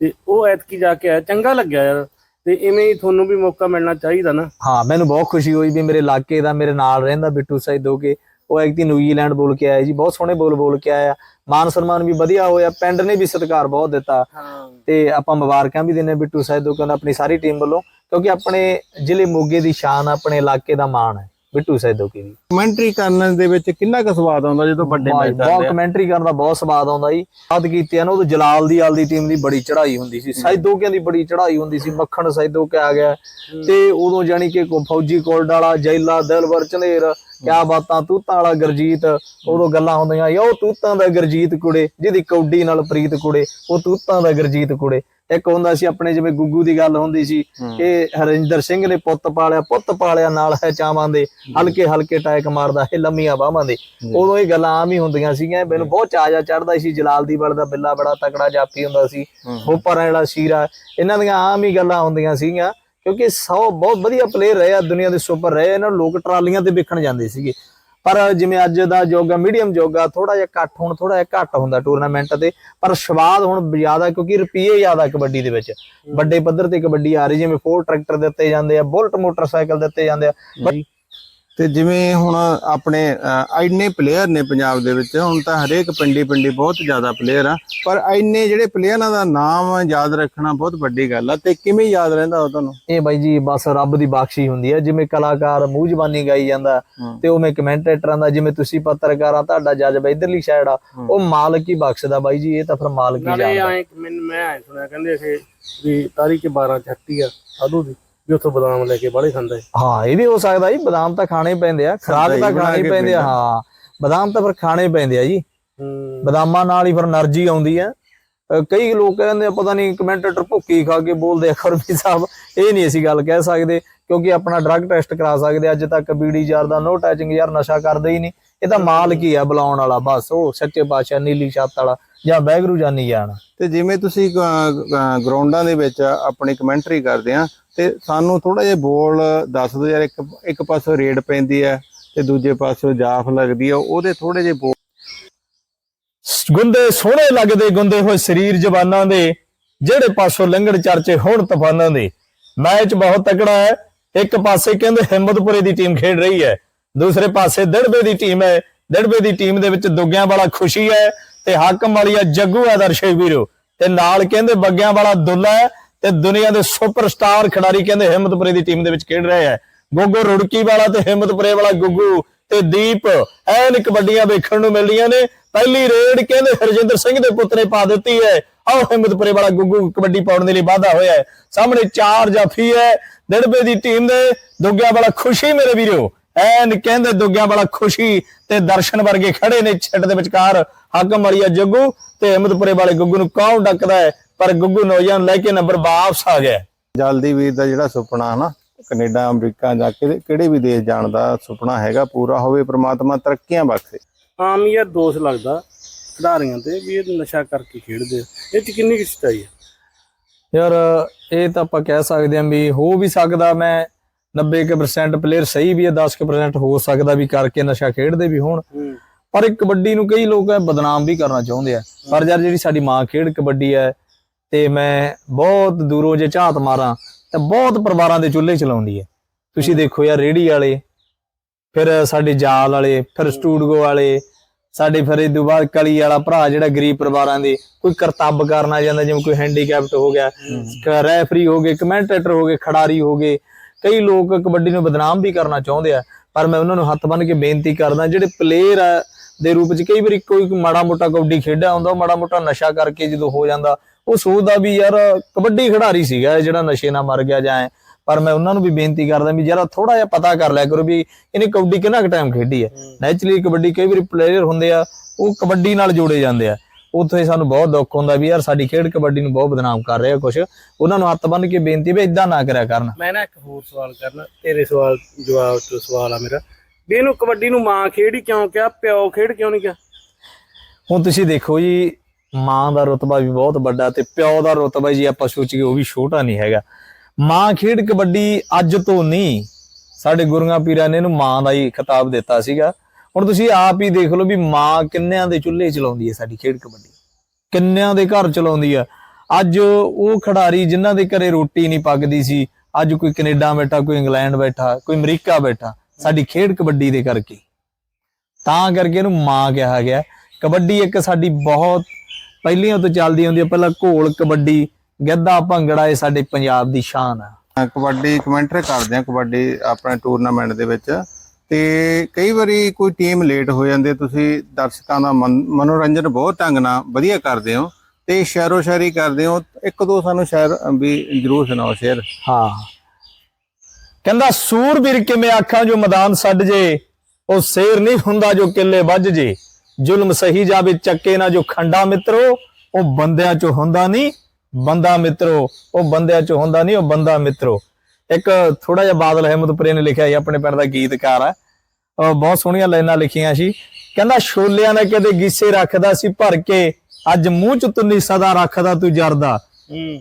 ਤੇ ਉਹ ਐਤਕੀ ਜਾ ਕੇ ਆਇਆ। ਚੰਗਾ ਲੱਗਿਆ ਯਾਰ। ਤੇ ਇਵੇਂ ਹੀ ਤੁਹਾਨੂੰ ਵੀ ਮੌਕਾ ਮਿਲਣਾ ਚਾਹੀਦਾ ਨਾ। ਹਾਂ ਮੈਨੂੰ ਬਹੁਤ ਖੁਸ਼ੀ ਹੋਈ ਵੀ ਮੇਰੇ ਇਲਾਕੇ ਦਾ ਮੇਰੇ ਨਾਲ ਰਹਿੰਦਾ ਬਿੱਟੂ ਸੈਦੋ ਕੇ। ਉਹ ਇੱਕ ਦਿਨ ਨਿਊਜ਼ੀਲੈਂਡ ਬੋਲ ਕੇ ਆਇਆ ਜੀ ਬਹੁਤ ਸੋਹਣੇ ਬੋਲ ਬੋਲ ਕੇ ਆਇਆ। ਮਾਨ ਸਨਮਾਨ ਵੀ ਵਧੀਆ ਹੋਇਆ ਪਿੰਡ ਨੇ ਵੀ ਸਤਿਕਾਰ ਬਹੁਤ ਦਿੱਤਾ। ਹਾਂ। ਤੇ ਆਪਾਂ ਮੁਬਾਰਕਾਂ ਵੀ ਦਿੰਨੇ ਬਿੱਟੂ ਸੈਦੋ ਕਹਿੰਦਾ ਆਪਣੀ ਸਾਰੀ ਟੀਮ ਵੱਲੋਂ ਕਿਉਂਕਿ ਆਪਣੇ ਜ਼ਿਲ੍ਹੇ ਮੋਗੇ ਦੀ ਸ਼ਾਨ ਆਪਣੇ ਇਲਾਕੇ ਦਾ ਮਾਣ ਹੈ। ਬਿੱਟੂ ਸੈਦੋ ਕੀ ਦੀ ਕਮੈਂਟਰੀ ਕਰਨ ਦੇ ਵਿੱਚ ਕਿੰਨਾ ਕੁ ਸਵਾਦ ਆਉਂਦਾ ਜਦੋਂ ਵੱਡੇ ਮੈਚ ਬਹੁਤ ਚੱਲਦੇ ਆ? ਕਮੈਂਟਰੀ ਕਰਨ ਦਾ ਬਹੁਤ ਸਵਾਦ ਆਉਂਦਾ ਜੀ। ਬਾਤ ਕੀਤੀ ਨਾ ਉਦੋਂ ਜਲਾਲ ਦੀ ਆਲ ਦੀ ਟੀਮ ਦੀ ਬੜੀ ਚੜ੍ਹਾਈ ਹੁੰਦੀ ਸੀ। ਸੈਦੋਕਿਆਂ ਦੀ ਬੜੀ ਚੜ੍ਹਾਈ ਹੁੰਦੀ ਸੀ। ਮੱਖਣ ਸੈਦੋ ਕਿ ਆ ਗਿਆ। ਤੇ ਉਦੋਂ ਜਾਨੀ ਕਿ ਕੋ ਫੌਜੀ ਕੋਲਡ ਵਾਲਾ ਜੈਲਾ ਦਿਲਵਰ ਝਨੇਰ ਕਿਆ ਬਾਤਾਂ ਤੂਤਾਂ ਵਾਲਾ ਗਰਜੀਤ ਉਦੋਂ ਗੱਲਾਂ ਹੁੰਦੀਆਂ ਯੋ ਤੂਤਾਂ ਦਾ ਗਰਜੀਤ ਕੁੜੇ ਜਿਹਦੀ ਕੌਡੀ ਨਾਲ ਪ੍ਰੀਤ ਕੁੜੇ ਉਹ ਤੂਤਾਂ ਦਾ ਗਰਜੀਤ ਕੁੜੇ। ਇੱਕ ਹੁੰਦਾ ਸੀ ਆਪਣੇ ਜਿਵੇਂ ਗੁੱਗੂ ਦੀ ਗੱਲ ਹੁੰਦੀ ਸੀ ਕਿ ਹਰਿੰਦਰ ਸਿੰਘ ਨੇ ਪੁੱਤ ਪਾਲਿਆ ਪੁੱਤ ਪਾਲਿਆ ਨਾਲ ਹੈ ਚਾਵਾਂ ਦੇ ਹਲਕੇ ਹਲਕੇ ਟੈਕ ਮਾਰਦਾ ਹੈ ਲੰਮੀਆਂ ਬਾਹਾਂ ਦੇ। ਉਦੋਂ ਇਹ ਗੱਲਾਂ ਆਮ ਹੀ ਹੁੰਦੀਆਂ ਸੀਗੀਆਂ ਮੈਨੂੰ ਬਹੁਤ ਚਾਜਾ ਚੜਦਾ ਸੀ ਜਲਾਲ ਦੀ ਬਲ ਦਾ ਬਿੱਲਾ ਬੜਾ ਤਕੜਾ ਜਾਪੀ ਹੁੰਦਾ ਸੀ ਹੋਪਰਾਂ ਜਿਹੜਾ ਸ਼ੀਰਾ ਇਹਨਾਂ ਦੀਆਂ ਆਮ ਹੀ ਗੱਲਾਂ ਹੁੰਦੀਆਂ ਸੀਗੀਆਂ ਕਿਉਂਕਿ ਸੌ ਬਹੁਤ ਵਧੀਆ ਪਲੇਅਰ ਰਹੇ ਆ ਦੁਨੀਆ ਦੇ ਸੁਪਰ ਰਹੇ ਇਹਨਾਂ ਨੂੰ ਲੋਕ ਟਰਾਲੀਆਂ ਤੇ ਵੇਖਣ ਜਾਂਦੇ ਸੀਗੇ। ਪਰ ਜਿਵੇਂ ਅੱਜ ਦਾ ਯੋਗਾ ਮੀਡੀਅਮ ਯੋਗਾ ਥੋੜਾ ਜਿਹਾ ਘੱਟ ਹੁਣ ਥੋੜਾ ਜਿਹਾ ਘੱਟ ਹੁੰਦਾ ਟੂਰਨਾਮੈਂਟ ਤੇ ਪਰ ਸਵਾਦ ਹੁਣ ਜ਼ਿਆਦਾ ਕਿਉਂਕਿ ਰੁਪਏ ਜ਼ਿਆਦਾ ਕਬੱਡੀ ਦੇ ਵਿੱਚ। ਵੱਡੇ ਪੱਧਰ ਤੇ ਕਬੱਡੀ ਆ ਰਹੀ ਜਿਵੇਂ ਫੋਰ ਟਰੈਕਟਰ ਦਿੱਤੇ ਜਾਂਦੇ ਆ ਬੁਲਟ ਮੋਟਰਸਾਈਕਲ ਦਿੱਤੇ ਜਾਂਦੇ ਆ। ਤੇ ਜਿਵੇਂ ਹੁਣ ਆਪਣੇ ਇੰਨੇ ਪਲੇਅਰ ਨੇ ਪੰਜਾਬ ਦੇ ਵਿੱਚ ਹੁਣ ਤਾਂ ਹਰੇਕ ਪਿੰਡੀ ਪਿੰਡੀ ਬਹੁਤ ਜ਼ਿਆਦਾ ਪਲੇਅਰ ਆ ਪਰ ਇੰਨੇ ਜਿਹੜੇ ਪਲੇਅਰਾਂ ਦਾ ਨਾਮ ਯਾਦ ਰੱਖਣਾ ਬਹੁਤ ਵੱਡੀ ਗੱਲ ਆ ਤੇ ਕਿਵੇਂ ਯਾਦ ਰਹਿੰਦਾ ਉਹ ਤੁਹਾਨੂੰ ਇਹ ਬਾਈ ਜੀ ਬਸ ਰੱਬ ਦੀ ਬਖਸ਼ੀ ਹੁੰਦੀ ਹੈ ਜਿਵੇਂ ਕਲਾਕਾਰ ਮੂੰਹ ਜ਼ਬਾਨੀ ਗਾਈ ਜਾਂਦਾ। ਤੇ ਉਵੇਂ ਕਮੈਂਟੇਟਰਾਂ ਦਾ ਜਿਵੇਂ ਤੁਸੀਂ ਪੱਤਰਕਾਰ ਆ ਤੁਹਾਡਾ ਜਜ਼ਬਾ ਇਧਰਲੀ ਸਾਈਡ ਆ। ਉਹ ਮਾਲਕ ਹੀ ਬਖਸ਼ਦਾ ਬਾਈ ਜੀ ਇਹ ਤਾਂ ਫਿਰ ਮਾਲਕ ਹੀ ਨਾਲੇ ਜਾਣਦਾ ਐ ਮੈਨੂੰ ਮੈਂ ਐਂ ਸੁਣਿਆ ਕਹਿੰਦੇ ਇਹ ਵੀ ਤਾਰੀ ਚ 12 ਛੱਟੀ ਆ ਸਾਧੂ ਦੀ ਵੀ ਉੱਥੋਂ ਬਦਾਮ ਲੈ ਕੇ ਬਾਹਲੇ ਖਾਂਦਾ। ਹਾਂ ਇਹ ਵੀ ਹੋ ਸਕਦਾ ਜੀ ਬਾਦਾਮ ਤਾਂ ਖਾਣੇ ਪੈਂਦੇ ਆ ਖਰਾਕ ਤਾਂ ਖਾਣੇ ਪੈਂਦੇ ਆ ਹਾਂ ਬਾਦਾਮ ਤਾਂ ਫਿਰ ਖਾਣੇ ਪੈਂਦੇ ਆ ਜੀ। ਬਦਾਮਾਂ ਨਾਲ ਹੀ ਫਿਰ એનર્ਜੀ ਆਉਂਦੀ ਆ। ਕਈ ਲੋਕ ਕਹਿੰਦੇ ਆ ਪਤਾ ਨਹੀਂ ਕਮੈਂਟੇਟਰ ਭੁੱਕੀ ਖਾ ਕੇ ਬੋਲਦੇ ਆ ਖਰਬੀ ਸਾਹਿਬ ਇਹ ਨਹੀਂ ਅਸੀਂ ਗੱਲ ਕਹਿ ਸਕਦੇ ਕਿਉਂਕਿ ਆਪਣਾ ਡਰੱਗ ਟੈਸਟ ਕਰਾ ਸਕਦੇ ਅੱਜ ਤੱਕ ਬੀੜੀ ਯਾਰ ਦਾ ਨੋ ਟੈਚਿੰਗ ਯਾਰ ਨਸ਼ਾ ਕਰਦੇ ਹੀ ਨਹੀਂ ਇਹ ਤਾਂ ਮਾਲਕ ਹੀ ਆ ਬੁਲਾਉਣ ਵਾਲਾ ਬਸ ਉਹ ਸੱਚੇ ਬਾਦਸ਼ਾਹ ਨੀਲੀ ਛੱਤ ਵਾਲਾ। ਜਾਂ ਬੈਗਰੂ ਜਾਨੀ ਜਾਣ ਤੇ ਜਿਵੇਂ ਤੁਸੀਂ ਗਰਾਊਂਡਾਂ ਦੇ ਵਿੱਚ ਆਪਣੀ ਕਮੈਂਟਰੀ ਕਰਦੇ ਆ ਤੇ ਸਾਨੂੰ ਥੋੜਾ ਜਿਹਾ ਬੋਲ ਦੱਸ ਦਿਓ ਯਾਰ ਇੱਕ ਇੱਕ ਪਾਸੋਂ ਰੇਡ ਪੈਂਦੀ ਹੈ ਤੇ ਦੂਜੇ ਪਾਸੋਂ ਜਾਫ ਲੱਗਦੀ ਆ ਉਹਦੇ ਥੋੜੇ ਜਿਹੇ ਬੋਲ ਗੁੰਦੇ ਸੋਹਣੇ ਲੱਗਦੇ ਗੁੰਦੇ ਹੋਏ ਸਰੀਰ ਜਵਾਨਾਂ ਦੇ ਜਿਹੜੇ ਪਾਸੋਂ ਲੰਘਣ ਚਰਚੇ ਹੁਣ ਤੂਫਾਨਾਂ ਦੇ। ਮੈਚ ਬਹੁਤ ਤਕੜਾ ਹੈ ਇੱਕ ਪਾਸੇ ਕਹਿੰਦੇ ਹਿੰਮਤਪੁਰੇ ਦੀ ਟੀਮ ਖੇਡ ਰਹੀ ਹੈ ਦੂਸਰੇ ਪਾਸੇ ਦੜਬੇ ਦੀ ਟੀਮ ਹੈ ਦੜਬੇ ਦੀ ਟੀਮ ਦੇ ਵਿੱਚ ਦੁੱਗਿਆਂ ਵਾਲਾ ਖੁਸ਼ੀ ਹੈ ਤੇ ਹਾਕਮ ਵਾਲੀਆ ਜੱਗੂ ਹੈ ਦਰਸ਼ਕ ਵੀਰੋ। ਤੇ ਨਾਲ ਕਹਿੰਦੇ ਬੱਗਿਆਂ ਵਾਲਾ ਦੁੱਲਾ ਹੈ ਤੇ ਦੁਨੀਆ ਦੇ ਸੁਪਰਸਟਾਰ ਖਿਡਾਰੀ ਕਹਿੰਦੇ ਹਿੰਮਤਪੁਰੇ ਦੀ ਟੀਮ ਦੇ ਵਿੱਚ ਖੇਡ ਰਹੇ ਹੈ। ਗੋਗੋ ਰੁੜਕੀ ਵਾਲਾ ਤੇ ਹਿੰਮਤਪੁਰੇ ਵਾਲਾ ਗੁੱਗੂ ਤੇ ਦੀਪ, ਐਨ ਕਬੱਡੀਆਂ ਵੇਖਣ ਨੂੰ ਮਿਲਦੀਆਂ ਨੇ। ਪਹਿਲੀ ਰੇਡ ਕਹਿੰਦੇ ਹਰਜਿੰਦਰ ਸਿੰਘ ਦੇ ਪੁੱਤ ਨੇ ਪਾ ਦਿੱਤੀ ਹੈ। ਆਓ ਹਿੰਮਤਪੁਰੇ ਵਾਲਾ ਗੁੱਗੂ ਕਬੱਡੀ ਪਾਉਣ ਦੇ ਲਈ ਵਾਧਾ ਹੋਇਆ ਹੈ। ਸਾਹਮਣੇ ਚਾਰ ਜਾਫੀ ਹੈ। ਦੜਬੇ ਦੀ ਟੀਮ ਦੇ ਦੁੱਗਿਆਂ ਵਾਲਾ ਖੁਸ਼ੀ ਮੇਰੇ ਵੀਰੋ। ਐਨ ਕਹਿੰਦੇ ਦੁੱਗਿਆਂ ਵਾਲਾ ਖੁਸ਼ੀ ਤੇ ਦਰਸ਼ਨ ਵਰਗੇ ਖੜੇ ਨੇ ਛੱਡ ਦੇ ਵਿਚਕਾਰ। ਹਾਕਮ ਵਾਲੀਆ ਜੱਗੂ ਤੇ ਹਿੰਮਤਪੁਰੇ ਵਾਲੇ ਗੁੱਗੂ ਨੂੰ ਕੌਣ ਡੱਕਦਾ ਹੈ? ਪਰ ਗੁੱਗੂ ਨੌਜਵਾਨ ਲੈ ਕੇ ਨੰਬਰ ਵਾਪਸ ਆ ਗਿਆ। ਜਲਦੀ ਵੀਰ ਦਾ ਜਿਹੜਾ ਸੁਪਨਾ ਹਨਾ ਕੈਨੇਡਾ ਅਮਰੀਕਾ ਜਾ ਕੇ ਕਿਹੜੇ ਵੀ ਦੇਸ਼ ਜਾਣ ਦਾ ਸੁਪਨਾ ਹੈਗਾ ਪੂਰਾ ਹੋਵੇ ਪ੍ਰਮਾਤਮਾ ਤਰੱਕੀਆਂ ਬਖਸ਼ੇ। ਆਮ ਯਾਰ ਦੋਸ਼ ਲੱਗਦਾ ਖਿਡਾਰੀਆਂ ਤੇ ਵੀ ਇਹ ਨਸ਼ਾ ਕਰਕੇ ਖੇਡਦੇ ਆ। ਇਹ ਚ ਕਿੰਨੀ ਕੁ ਸੱਚਾਈ ਆ? ਯਾਰ ਇਹ ਤਾਂ ਆਪਾਂ ਕਹਿ ਸਕਦੇ ਹਾਂ ਵੀ ਹੋ ਵੀ ਸਕਦਾ ਮੈਂ 90% ਪਲੇਅਰ ਸਹੀ ਵੀ ਹੈ 10% ਹੋ ਸਕਦਾ ਵੀ ਕਰਕੇ ਨਸ਼ਾ ਖੇਡਦੇ ਵੀ ਹੋਣ। ਪਰ ਇੱਕ ਕਬੱਡੀ ਨੂੰ ਕਈ ਲੋਕ ਬਦਨਾਮ ਵੀ ਕਰਨਾ ਚਾਹੁੰਦੇ ਆ। ਪਰ ਯਾਰ ਜਿਹੜੀ ਸਾਡੀ ਮਾਂ ਖੇਡ ਕਬੱਡੀ ਹੈ ਤੇ ਮੈਂ ਬਹੁਤ ਦੂਰੋਂ ਜੇ ਝਾਤ ਮਾਰਾਂ ਤਾਂ ਬਹੁਤ ਪਰਿਵਾਰਾਂ ਦੇ ਚੁੱਲ੍ਹੇ ਚਲਾਉਂਦੀ ਹੈ। ਤੁਸੀਂ ਦੇਖੋ ਯਾਰ ਰੇੜੀ ਵਾਲੇ ਫਿਰ ਸਾਡੇ ਜਾਲ ਵਾਲੇ ਫਿਰ ਸਟੂਡੀਓ ਵਾਲੇ ਸਾਡੇ ਫਿਰ ਇਹ ਬਾਅਦ ਕਲੀ ਵਾਲਾ ਭਰਾ ਜਿਹੜਾ ਗਰੀਬ ਪਰਿਵਾਰਾਂ ਦੇ ਕੋਈ ਕਰਤੱਵ ਕਰਨਾ ਜਾਂਦਾ ਜਿਵੇਂ ਕੋਈ ਹੈਂਡੀਕੈਪਟ ਹੋ ਗਿਆ ਰੈਫਰੀ ਹੋ ਗਏ ਕਮੈਂਟੇਟਰ ਹੋ ਗਏ ਖਿਡਾਰੀ ਹੋ ਗਏ ਕਈ ਲੋਕ ਕਬੱਡੀ ਨੂੰ ਬਦਨਾਮ ਵੀ ਕਰਨਾ ਚਾਹੁੰਦੇ ਆ ਪਰ ਮੈਂ ਉਹਨਾਂ ਨੂੰ ਹੱਥ ਬੰਨ੍ਹ ਕੇ ਬੇਨਤੀ ਕਰਦਾ ਜਿਹੜੇ ਪਲੇਅਰ ਆ ਦੇ ਰੂਪ 'ਚ ਕਈ ਵਾਰੀ ਕੋਈ ਮਾੜਾ ਮੋਟਾ ਕਬੱਡੀ ਖੇਡਿਆ ਹੁੰਦਾ ਮਾੜਾ ਮੋਟਾ ਨਸ਼ਾ ਕਰਕੇ ਜਦੋਂ ਹੋ ਜਾਂਦਾ ਉਹ ਸੋਚਦਾ ਵੀ ਯਾਰ ਕਬੱਡੀ ਖਿਡਾਰੀ ਸੀਗਾ ਜਿਹੜਾ ਨਸ਼ੇ ਨਾਲ ਮਰ ਗਿਆ ਜਾਂ। ਪਰ ਮੈਂ ਉਹਨਾਂ ਨੂੰ ਵੀ ਬੇਨਤੀ ਕਰਦਾ ਵੀ ਜਰਾ ਥੋੜਾ ਜਿਹਾ ਪਤਾ ਕਰ ਲਿਆ ਕਰੋ ਵੀ ਇਹਨੇ ਕਬੱਡੀ ਕਿੰਨਾ ਕੁ ਟਾਈਮ ਖੇਡੀ ਹੈ ਨੈਚੁਰਲੀ ਕਬੱਡੀ ਕਈ ਵਾਰੀ ਪਲੇਅਰ ਹੁੰਦੇ ਆ ਉਹ ਕਬੱਡੀ ਨਾਲ ਜੋੜੇ ਜਾਂਦੇ ਆ ਉੱਥੇ ਸਾਨੂੰ ਬਹੁਤ ਦੁੱਖ ਹੁੰਦਾ ਵੀ ਯਾਰ ਸਾਡੀ ਖੇਡ ਕਬੱਡੀ ਨੂੰ ਬਹੁਤ ਬਦਨਾਮ ਕਰ ਰਹੇ ਕੁਝ ਉਹਨਾਂ ਨੂੰ ਹੱਥ ਬੰਨ੍ਹ ਕੇ ਬੇਨਤੀ ਵੀ ਇਦਾਂ ਨਾ ਕਰਿਆ ਕਰਨ। ਮੈਂ ਨਾ ਇੱਕ ਹੋਰ ਸਵਾਲ ਕਰਨਾ ਤੇਰੇ ਸਵਾਲ ਜਵਾਬ ਤੋਂ ਸਵਾਲ ਆ ਮੇਰਾ। ਵੀ ਇਹਨੂੰ ਕਬੱਡੀ ਨੂੰ ਮਾਂ ਖੇਡ ਹੀ ਕਿਉਂ ਕਿਹਾ ਪਿਓ ਖੇਡ ਕਿਉਂ ਨਹੀਂ ਕਿਹਾ? ਹੁਣ ਤੁਸੀਂ ਦੇਖੋ ਜੀ ਮਾਂ ਦਾ ਰਤਬਾ ਵੀ ਬਹੁਤ ਵੱਡਾ ਤੇ ਪਿਓ ਦਾ ਰਤਬਾ ਜੀ ਆਪਾਂ ਸੋਚੀਏ ਉਹ ਵੀ ਛੋਟਾ ਨਹੀਂ ਹੈਗਾ। ਮਾਂ ਖੇਡ ਕਬੱਡੀ ਅੱਜ ਤੋਂ ਨਹੀਂ ਸਾਡੇ ਗੁਰੂਆਂ ਪੀਰਾਂ ਨੇ ਇਹਨੂੰ ਮਾਂ ਦਾ ਹੀ ਖਿਤਾਬ ਦਿੱਤਾ ਸੀਗਾ। ਹੁਣ ਤੁਸੀਂ ਆਪ ਹੀ ਦੇਖ ਲਓ ਵੀ ਮਾਂ ਕਿੰਨਿਆਂ ਦੇ ਚੁੱਲ੍ਹੇ ਚਲਾਉਂਦੀ ਹੈ ਸਾਡੀ ਖੇਡ ਕਬੱਡੀ। ਕਿੰਨਿਆਂ ਦੇ ਘਰ ਚਲਾਉਂਦੀ ਆ ਅੱਜ ਉਹ ਖਿਡਾਰੀ ਜਿਨ੍ਹਾਂ ਦੇ ਘਰੇ ਰੋਟੀ ਨਹੀਂ ਪੱਕਦੀ ਸੀ, ਅੱਜ ਕੋਈ ਕੈਨੇਡਾ ਬੈਠਾ, ਕੋਈ ਇੰਗਲੈਂਡ ਬੈਠਾ, ਕੋਈ ਅਮਰੀਕਾ ਬੈਠਾ, ਸਾਡੀ ਖੇਡ ਕਬੱਡੀ ਦੇ ਕਰਕੇ। ਤਾਂ ਕਰਕੇ ਇਹਨੂੰ ਮਾਂ ਕਿਹਾ ਗਿਆ। ਕਬੱਡੀ ਇੱਕ ਸਾਡੀ ਬਹੁਤ ਪਹਿਲੀਆਂ ਤੋਂ ਚੱਲਦੀ ਹੁੰਦੀ ਹੈ। ਪਹਿਲਾਂ ਘੋਲ ਕਬੱਡੀ ਗੱਦਾ ਭੰਗੜਾ ਇਹ ਸਾਡੇ ਪੰਜਾਬ ਦੀ ਸ਼ਾਨ ਆ। ਕਬੱਡੀ ਕਮੈਂਟਰੀ ਕਰਦੇ ਆ ਕਬੱਡੀ ਆਪਣੇ ਟੂਰਨਾਮੈਂਟ ਦੇ ਵਿੱਚ ਤੇ ਕਈ ਵਾਰੀ ਕੋਈ ਟੀਮ ਲੇਟ ਹੋ ਜਾਂਦੀ, ਤੁਸੀਂ ਦਰਸ਼ਕਾਂ ਦਾ ਮਨ- ਮਨੋਰੰਜਨ ਬਹੁਤ ਢੰਗ ਨਾਲ ਵਧੀਆ ਕਰਦੇ ਹੋ ਤੇ ਸ਼ਾਇਰੋ ਸ਼ਾਇਰੀ ਕਰਦੇ ਹੋ, ਇੱਕ ਦੋ ਸਾਨੂੰ ਸ਼ਾਇਰ ਵੀ ਜਰੂਰ ਸੁਣਾਓ ਸ਼ੇਰ ਹਾਂ। ਕਹਿੰਦਾ ਸੂਰਬੀਰ ਕਿਵੇਂ ਆਖਾਂ, ਜੋ ਮੈਦਾਨ ਛੱਡ ਜੇ, ਉਹ ਸ਼ੇਰ ਨਹੀਂ ਹੁੰਦਾ ਜੋ ਕਿੱਲੇ ਵੱਜ ਜੇ। ਜ਼ੁਲਮ ਸਹੀ ਜਾਵੇ, ਚੱਕੇ ਨਾ ਜੋ ਖੰਡਾ ਮਿੱਤਰੋ, ਉਹ ਬੰਦਿਆਂ ਚੋਂ ਹੁੰਦਾ ਨਹੀਂ, ਬੰਦਾ ਮਿੱਤਰੋ, ਉਹ ਬੰਦਿਆਂ ਚੋਂ ਹੁੰਦਾ ਨਹੀਂ, ਉਹ ਬੰਦਾ ਮਿੱਤਰੋ। ਇੱਕ ਥੋੜਾ ਜਿਹਾ ਬਾਦਲ ਅਹਿਮਦਪੁਰੇ ਨੇ ਲਿਖਿਆ ਸੀ ਆਪਣੇ ਪਿੰਡ ਦਾ ਗੀਤਕਾਰ ਆ। ਬਹੁਤ ਸੋਹਣੀਆਂ ਲਾਈਨਾਂ ਲਿਖੀਆਂ ਸੀ। ਕਹਿੰਦਾ ਛੋਲਿਆਂ ਨੇ ਕਦੇ ਗੀਸੇ ਰੱਖਦਾ ਸੀ ਭਰ ਕੇ ਅੱਜ ਮੂੰਹ ਚ ਤੁੰਨੀ ਸਦਾ ਰੱਖਦਾ ਤੂੰ ਜਰਦਾ।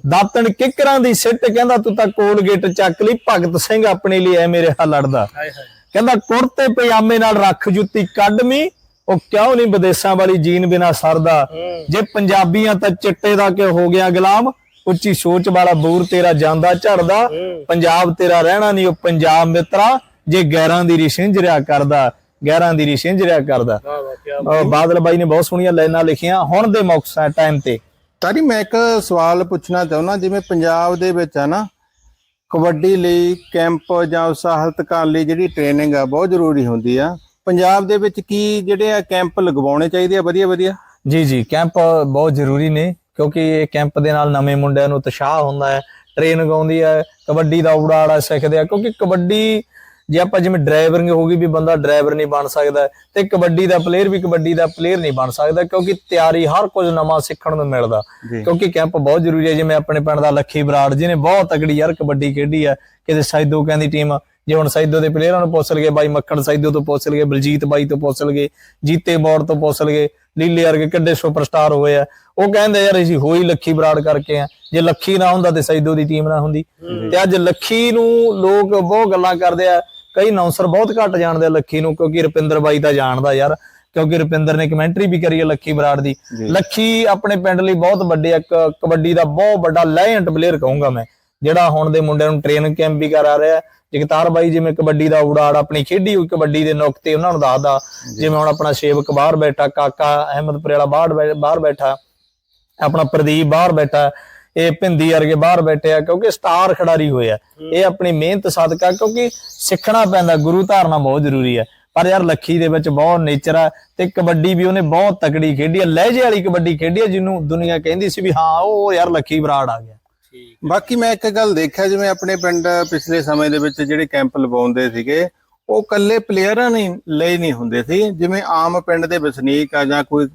ਦਾਤਣ ਕਿਕਰਾਂ ਦੀ ਸਿੱਟ ਕਹਿੰਦਾ ਤੂੰ ਤਾਂ ਕੋਲਗੇਟ ਚੱਕ ਲਈ ਭਗਤ ਸਿੰਘ ਆਪਣੇ ਲਈ ਐ ਮੇਰੇ ਹੱਲ ਲੜਦਾ। ਹਾਏ ਹਾਏ। ਕਹਿੰਦਾ ਕੁੜਤੇ ਪਜਾਮੇ ਨਾਲ ਰੱਖ ਜੁੱਤੀ ਕੱਢਵੀਂ ਉਹ ਕਿਉਂ ਨਹੀਂ ਵਿਦੇਸ਼ਾਂ ਵਾਲੀ ਜੀਨ ਬਿਨਾ ਸਰਦਾ? ਜੇ ਪੰਜਾਬੀਆਂ ਤਾਂ ਚਿੱਟੇ ਦਾ ਕਿ ਹੋ ਗਿਆ ਗੁਲਾਮ? ਉੱਚੀ ਸੋਚ ਵਾਲਾ ਬੂਰ ਤੇਰਾ ਜਾਂਦਾ ਝੜਦਾ ਪੰਜਾਬ ਤੇਰਾ ਰਹਿਣਾ ਨਹੀਂ ਉਹ ਪੰਜਾਬ ਮਿੱਤਰਾ ਜੇ ਗੈਰਾਂ ਦੀ ਰਿਸ਼ਿੰਜ ਰਿਆ ਕਰਦਾ ਗੈਰਾਂ ਦੀ ਰਿਸ਼ਿੰਜ ਰਿਆ ਕਰਦਾ। ਵਾਹ ਵਾਹ ਕੀ ਅਹ ਬਾਦਲ ਬਾਈ ਨੇ ਬਹੁਤ ਸੋਹਣੀਆਂ ਲਾਈਨਾਂ ਲਿਖੀਆਂ ਹੁਣ ਦੇ ਮੌਕਸਾ ਟਾਈਮ ਤੇ। ਤਾਰੀ ਮੈਂ ਇੱਕ ਸਵਾਲ ਪੁੱਛਣਾ ਚਾਹੁੰਦਾ ਜਿਵੇਂ ਪੰਜਾਬ ਦੇ ਵਿੱਚ ਆ ਨਾ ਕਬੱਡੀ ਲਈ ਕੈਂਪ ਜਾਂ ਉਤਸ਼ਾਹਿਤ ਕਰਨ ਲਈ ਜਿਹੜੀ ਟ੍ਰੇਨਿੰਗ ਆ ਬਹੁਤ ਜ਼ਰੂਰੀ ਹੁੰਦੀ ਆ। ਪੰਜਾਬ ਦੇ ਵਿੱਚ ਕੀ ਜਿਹੜੇ ਆ ਕੈਂਪ ਲਗਵਾਉਣੇ ਚਾਹੀਦੇ ਆ ਵਧੀਆ ਵਧੀਆ ਜੀ ਜੀ ਕੈਂਪ ਬਹੁਤ ਜ਼ਰੂਰੀ ਨੇ। ਕਿਉਂਕਿ ਇਹ ਕੈਂਪ ਦੇ ਨਾਲ ਨਵੇਂ ਮੁੰਡਿਆਂ ਨੂੰ ਉਤਸ਼ਾਹ ਹੁੰਦਾ ਹੈ ਟ੍ਰੇਨਿੰਗ ਆਉਂਦੀ ਹੈ ਕਬੱਡੀ ਦਾ ਉਡਾੜਾ ਸਿੱਖਦੇ ਆ ਕਿਉਂਕਿ ਕਬੱਡੀ ਜੇ ਆਪਾਂ ਜਿਵੇਂ ਡਰਾਈਵਰਿੰਗ ਹੋ ਗਈ ਵੀ ਬੰਦਾ ਡਰਾਈਵਰ ਨਹੀਂ ਬਣ ਸਕਦਾ ਤੇ ਕਬੱਡੀ ਦਾ ਪਲੇਅਰ ਵੀ ਕਬੱਡੀ ਦਾ ਪਲੇਅਰ ਨਹੀਂ ਬਣ ਸਕਦਾ ਕਿਉਂਕਿ ਤਿਆਰੀ ਹਰ ਕੁਝ ਨਵਾਂ ਸਿੱਖਣ ਨੂੰ ਮਿਲਦਾ। ਜੀ। ਕਿਉਂਕਿ ਕੈਂਪ ਬਹੁਤ ਜ਼ਰੂਰੀ ਹੈ ਜਿਵੇਂ ਆਪਣੇ ਪਿੰਡ ਦਾ ਲੱਖੀ ਬਰਾੜ ਜਿਹਨੇ ਬਹੁਤ ਤਕੜੀ ਯਾਰ ਕਬੱਡੀ ਖੇਡੀ ਹੈ ਕਿਤੇ ਸੈਦੋ ਕਹਿੰਦੀ ਟੀਮ ਜੇ ਹੁਣ ਸੈਦੋ ਦੇ ਪਲੇਅਰਾਂ ਨੂੰ ਪੁੱਛ ਲਗੇ ਬਾਈ ਮੱਖਣ ਸੈਦੋ ਤੋਂ ਪੁੱਛ ਲਗੇ ਬਲਜੀਤ ਬਾਈ ਤੋਂ ਪੁੱਛ ਲਗੇ ਜੀਤੇ ਬੋਰਡ ਤੋਂ ਪੁੱਛ ਲਗੇ ਲੀਲੇ ਵਰਗੇ ਕਿੱਡੇ ਸੁਪਰਸਟਾਰ ਹੋਏ ਆ। ਉਹ ਕਹਿੰਦੇ ਯਾਰ ਅਸੀਂ ਹੋਈ ਲੱਖੀ ਬਰਾੜ ਕਰਕੇ ਆ। ਜੇ ਲੱਖੀ ਨਾ ਹੁੰਦਾ ਤੇ ਸੈਦੋ ਦੀ ਟੀਮ ਨਾ ਹੁੰਦੀ। ਤੇ ਅੱਜ ਲੱਖੀ ਨੂੰ ਲੋਕ ਬਹੁਤ ਗੱਲਾਂ ਕਰਦੇ ਆ। ਕਈ ਨੌਸਰ ਬਹੁਤ ਘੱਟ ਜਾਣਦੇ ਆ ਲੱਖੀ ਨੂੰ ਕਿਉਂਕਿ ਰੁਪਿੰਦਰ ਬਾਈ ਤਾਂ ਜਾਣਦਾ ਯਾਰ। ਕਿਉਂਕਿ ਰੁਪਿੰਦਰ ਨੇ ਕਮੈਂਟਰੀ ਵੀ ਕਰੀ ਹੈ ਲੱਖੀ ਬਰਾੜ ਦੀ। ਲੱਖੀ ਆਪਣੇ ਪਿੰਡ ਲਈ ਬਹੁਤ ਵੱਡੇ ਇੱਕ ਕਬੱਡੀ ਦਾ ਬਹੁਤ ਵੱਡਾ ਲੈਜੈਂਡ ਪਲੇਅਰ ਕਹੂੰਗਾ ਮੈਂ। ਜਿਹੜਾ ਹੁਣ ਦੇ ਮੁੰਡਿਆਂ ਨੂੰ ਟ੍ਰੇਨਿੰਗ ਕੈਂਪ ਵੀ ਕਰਾ ਰਿਹਾ। ਜਗਤਾਰ ਬਾਈ ਜਿਵੇਂ ਕਬੱਡੀ ਦਾ ਉਡਾੜ ਆਪਣੀ ਖੇਡੀ ਹੋਈ ਕਬੱਡੀ ਦੇ ਨੁਕਤੇ ਉਹਨਾਂ ਨੂੰ ਦੱਸਦਾ। ਜਿਵੇਂ ਹੁਣ ਆਪਣਾ ਸੇਵਕ ਬਾਹਰ ਬੈਠਾ ਕਾਕਾ ਅਹਿਮਦਪੁਰੇ ਵਾਲਾ ਬਾਹਰ ਬਾਹਰ ਬੈਠਾ। ਆਪਣਾ ਪ੍ਰਦੀਪ ਬਾਹਰ ਬੈਠਾ। ਇਹ ਭਿੰਦੀ ਵਰਗੇ ਬਾਹਰ ਬੈਠੇ ਆ ਕਿਉਂਕਿ ਸਟਾਰ ਖਿਡਾਰੀ ਹੋਏ ਆ। ਇਹ ਆਪਣੀ ਮਿਹਨਤ ਸਦਕਾ ਕਿਉਂਕਿ ਸਿੱਖਣਾ ਪੈਂਦਾ ਗੁਰੂ ਧਾਰਨਾ ਬਹੁਤ ਜ਼ਰੂਰੀ ਹੈ ਪਰ ਯਾਰ ਲੱਖੀ ਦੇ ਵਿੱਚ ਬਹੁਤ ਨੇਚਰ ਆ ਤੇ ਕਬੱਡੀ ਵੀ ਉਹਨੇ ਬਹੁਤ ਤਕੜੀ ਖੇਡੀ ਆ। ਲਹਿਜੇ ਵਾਲੀ ਕਬੱਡੀ ਖੇਡੀ ਆ ਜਿਹਨੂੰ ਦੁਨੀਆ ਕਹਿੰਦੀ ਸੀ ਵੀ ਹਾਂ ਉਹ ਯਾਰ ਲੱਖੀ ਬਰਾੜ ਆ ਗਿਆ। ਬਾਕੀ ਮੈਂ ਇੱਕ ਗੱਲ ਦੇਖਿਆ ਜਿਵੇਂ ਆਪਣੇ ਪਿੰਡ ਪਿਛਲੇ ਸਮੇਂ ਦੇ ਵਿੱਚ ਜਿਹੜੇ ਕੈਂਪ ਲਵਾਉਂਦੇ ਸੀਗੇ ਉਹ ਕੱਲੇ ਪਲੇਅਰਾਂ ਨਹੀਂ ਲਈ ਨਹੀਂ ਹੁੰਦੇ ਸੀ। ਜਿਵੇਂ ਆਮ ਪਿੰਡ ਦੇ ਵਸਨੀਕ ਆ ਜਾਂ ਕੋਈ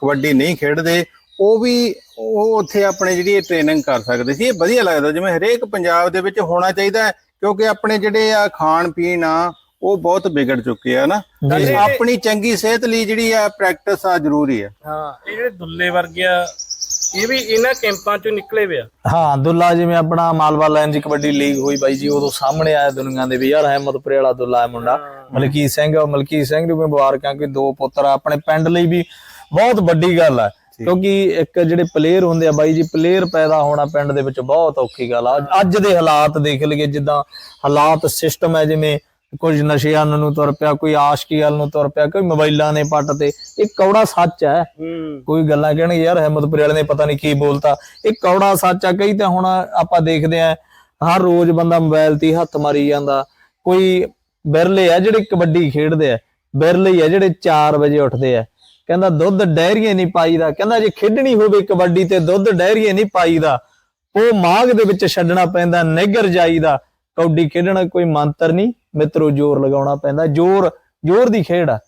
ਕਬੱਡੀ ਨਹੀਂ ਖੇਡਦੇ ਉਹ ਵੀ ਉਹ ਉੱਥੇ ਆਪਣੇ ਜਿਹੜੀ ਟ੍ਰੇਨਿੰਗ ਕਰ ਸਕਦੇ ਸੀ। ਇਹ ਵਧੀਆ ਲੱਗਦਾ ਜਿਵੇਂ ਹਰੇਕ ਪੰਜਾਬ ਦੇ ਵਿੱਚ ਹੋਣਾ ਚਾਹੀਦਾ ਕਿਉਂਕਿ ਆਪਣੇ ਜਿਹੜੇ ਆ ਖਾਣ ਪੀਣ ਆ ਉਹ ਬਹੁਤ ਵਿਗੜ ਚੁੱਕੇ ਆ ਨਾ। ਆਪਣੀ ਚੰਗੀ ਸਿਹਤ ਲਈ ਜਿਹੜੀ ਆ ਪ੍ਰੈਕਟਿਸ ਆ ਜ਼ਰੂਰੀ ਆ। ਹਾਂ ਇਹ ਜਿਹੜੇ ਦੁੱਲੇ ਵਰਗੇ ਆ ਇਹ ਵੀ ਇਹਨਾਂ ਕੈਂਪਾਂ ਚੋਂ ਨਿਕਲੇ ਵੇ ਆ। ਹਾਂ ਦੁੱਲਾ ਜਿਵੇਂ ਆਪਣਾ ਮਾਲਵਾ ਲਾਈਨ ਦੀ ਕਬੱਡੀ ਲੀਗ ਹੋਈ ਬਾਈ ਜੀ ਉਦੋਂ ਸਾਹਮਣੇ ਆਇਆ ਦੁਨੀਆ ਦੇ ਵੀ ਯਾਰ ਅਹਿਮਦਪੁਰੇ ਵਾਲਾ ਦੁੱਲਾ ਹੈ ਮੁੰਡਾ। ਮਲਕੀਤ ਸਿੰਘ ਮਲਕੀਤ ਸਿੰਘ ਨੂੰ ਮੁਬਾਰਕਾਂ ਕਿ ਦੋ ਪੁੱਤਰ ਆਪਣੇ ਪਿੰਡ ਲਈ ਵੀ ਬਹੁਤ ਵੱਡੀ ਗੱਲ ਹੈ ਕਿਉਂਕਿ ਇੱਕ ਜਿਹੜੇ ਪਲੇਅਰ ਹੁੰਦੇ ਆ ਬਾਈ ਜੀ ਪਲੇਅਰ ਪੈਦਾ ਹੋਣਾ ਪਿੰਡ ਦੇ ਵਿੱਚ ਬਹੁਤ ਔਖੀ ਗੱਲ ਆ। ਅੱਜ ਦੇ ਹਾਲਾਤ ਦੇਖ ਲਈਏ ਜਿੱਦਾਂ ਹਾਲਾਤ ਸਿਸਟਮ ਹੈ ਜਿਵੇਂ ਕੁਝ ਨਸ਼ਿਆਂ ਨੂੰ ਤੁਰ ਪਿਆ ਕੋਈ ਆਸ਼ਕੀ ਵੱਲ ਨੂੰ ਤੁਰ ਪਿਆ ਕੋਈ ਮੋਬਾਈਲਾਂ ਨੇ ਪੱਟ ਤੇ। ਇਹ ਕੌੜਾ ਸੱਚ ਹੈ। ਕੋਈ ਗੱਲਾਂ ਕਹਿਣਗੇ ਯਾਰ ਅਹਿਮਦਪੁਰੇ ਵਾਲੇ ਨੇ ਪਤਾ ਨਹੀਂ ਕੀ ਬੋਲਤਾ। ਇਹ ਕੌੜਾ ਸੱਚ ਆ ਕਈ ਤਾਂ ਹੁਣ ਆਪਾਂ ਦੇਖਦੇ ਆ ਹਰ ਰੋਜ਼ ਬੰਦਾ ਮੋਬਾਈਲ ਤੇ ਹੱਥ ਮਾਰੀ ਜਾਂਦਾ। ਕੋਈ ਬਿਰਲੇ ਆ ਜਿਹੜੇ ਕਬੱਡੀ ਖੇਡਦੇ ਆ ਬਿਰਲੇ ਆ ਜਿਹੜੇ 4 ਵਜੇ ਉੱਠਦੇ ਆ। ਕਹਿੰਦਾ ਦੁੱਧ ਡੈਰੀਏ ਨਹੀਂ ਪਾਈਦਾ। ਕਹਿੰਦਾ ਜੇ ਖੇਡਣੀ ਹੋਵੇ ਕਬੱਡੀ ਤੇ ਦੁੱਧ ਡੈਰੀਏ ਨਹੀਂ ਪਾਈਦਾ ਉਹ ਮਾਗ ਦੇ ਵਿੱਚ ਛੱਡਣਾ ਪੈਂਦਾ ਨਿਗਰ ਜਾਈਦਾ। ਕਬੱਡੀ ਖੇਡਣਾ ਕੋਈ ਮੰਤਰ ਨਹੀਂ ਮਿੱਤਰੋ ਜ਼ੋਰ ਲਗਾਉਣਾ ਪੈਂਦਾ ਜ਼ੋਰ ਜ਼ੋਰ ਦੀ ਖੇਡ ਆ।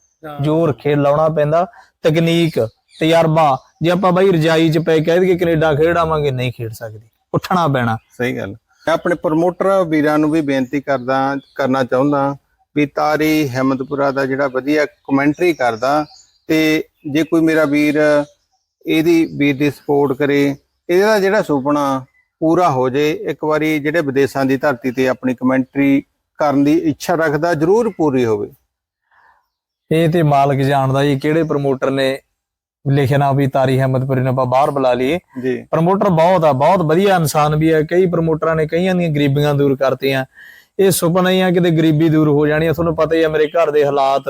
ਜ਼ੋਰ ਖੇਡ ਲਾਉਣਾ ਪੈਂਦਾ ਤਕਨੀਕ ਤਜਰਬਾ ਜੇ ਆਪਾਂ ਬਾਈ ਰਜਾਈ 'ਚ ਪੈ ਕਹਿ ਦਈਏ ਕੈਨੇਡਾ ਖੇਡ ਆਵਾਂਗੇ ਨਹੀਂ ਖੇਡ ਸਕਦੇ ਉੱਠਣਾ ਪੈਣਾ। ਸਹੀ ਗੱਲ। ਮੈਂ ਆਪਣੇ ਪ੍ਰਮੋਟਰ ਵੀਰਾਂ ਨੂੰ ਵੀ ਬੇਨਤੀ ਕਰਦਾ ਕਰਨਾ ਚਾਹੁੰਦਾ ਵੀ ਤਾਰੀ ਹਿੰਮਤਪੁਰਾ ਦਾ ਜਿਹੜਾ ਵਧੀਆ ਕਮੈਂਟਰੀ ਕਰਦਾ ਤੇ ਜੇ ਕੋਈ ਮੇਰਾ ਵੀਰ ਇਹਦੀ ਵੀਰ ਦੀ ਸਪੋਰਟ ਕਰੇ ਇਹਦਾ ਜਿਹੜਾ ਸੁਪਨਾ ਪੂਰਾ ਹੋ ਜੇ ਇੱਕ ਵਾਰੀ ਜਿਹੜੇ ਵਿਦੇਸ਼ਾਂ ਦੀ ਧਰਤੀ ਤੇ ਆਪਣੀ ਕਮੈਂਟਰੀ ਕਰਨ ਦੀ ਇੱਛਾ ਰੱਖਦਾ ਜ਼ਰੂਰ ਪੂਰੀ ਹੋਵੇ। ਇਹ ਤੇ ਮਾਲਕ ਜਾਣਦਾ ਜੀ ਕਿਹੜੇ ਪ੍ਰਮੋਟਰ ਨੇ ਲਿਖਣਾ ਵੀ ਤਾਰੀ ਅਹਿਮਦਪੁਰੀ ਨੂੰ ਆਪਾਂ ਬਾਹਰ ਬੁਲਾ ਲਈਏ। ਜੀ। ਪ੍ਰਮੋਟਰ ਬਹੁਤ ਆ ਬਹੁਤ ਵਧੀਆ ਇਨਸਾਨ ਵੀ ਹੈ ਕਈ ਪ੍ਰਮੋਟਰਾਂ ਨੇ ਕਈਆਂ ਦੀਆਂ ਗਰੀਬੀਆਂ ਦੂਰ ਕਰਤੀਆਂ। ਇਹ ਸੁਪਨਾ ਹੀ ਆ ਕਿਤੇ ਗਰੀਬੀ ਦੂਰ ਹੋ ਜਾਣੀ ਆ। ਤੁਹਾਨੂੰ ਪਤਾ ਹੀ ਆ ਮੇਰੇ ਘਰ ਦੇ ਹਾਲਾਤ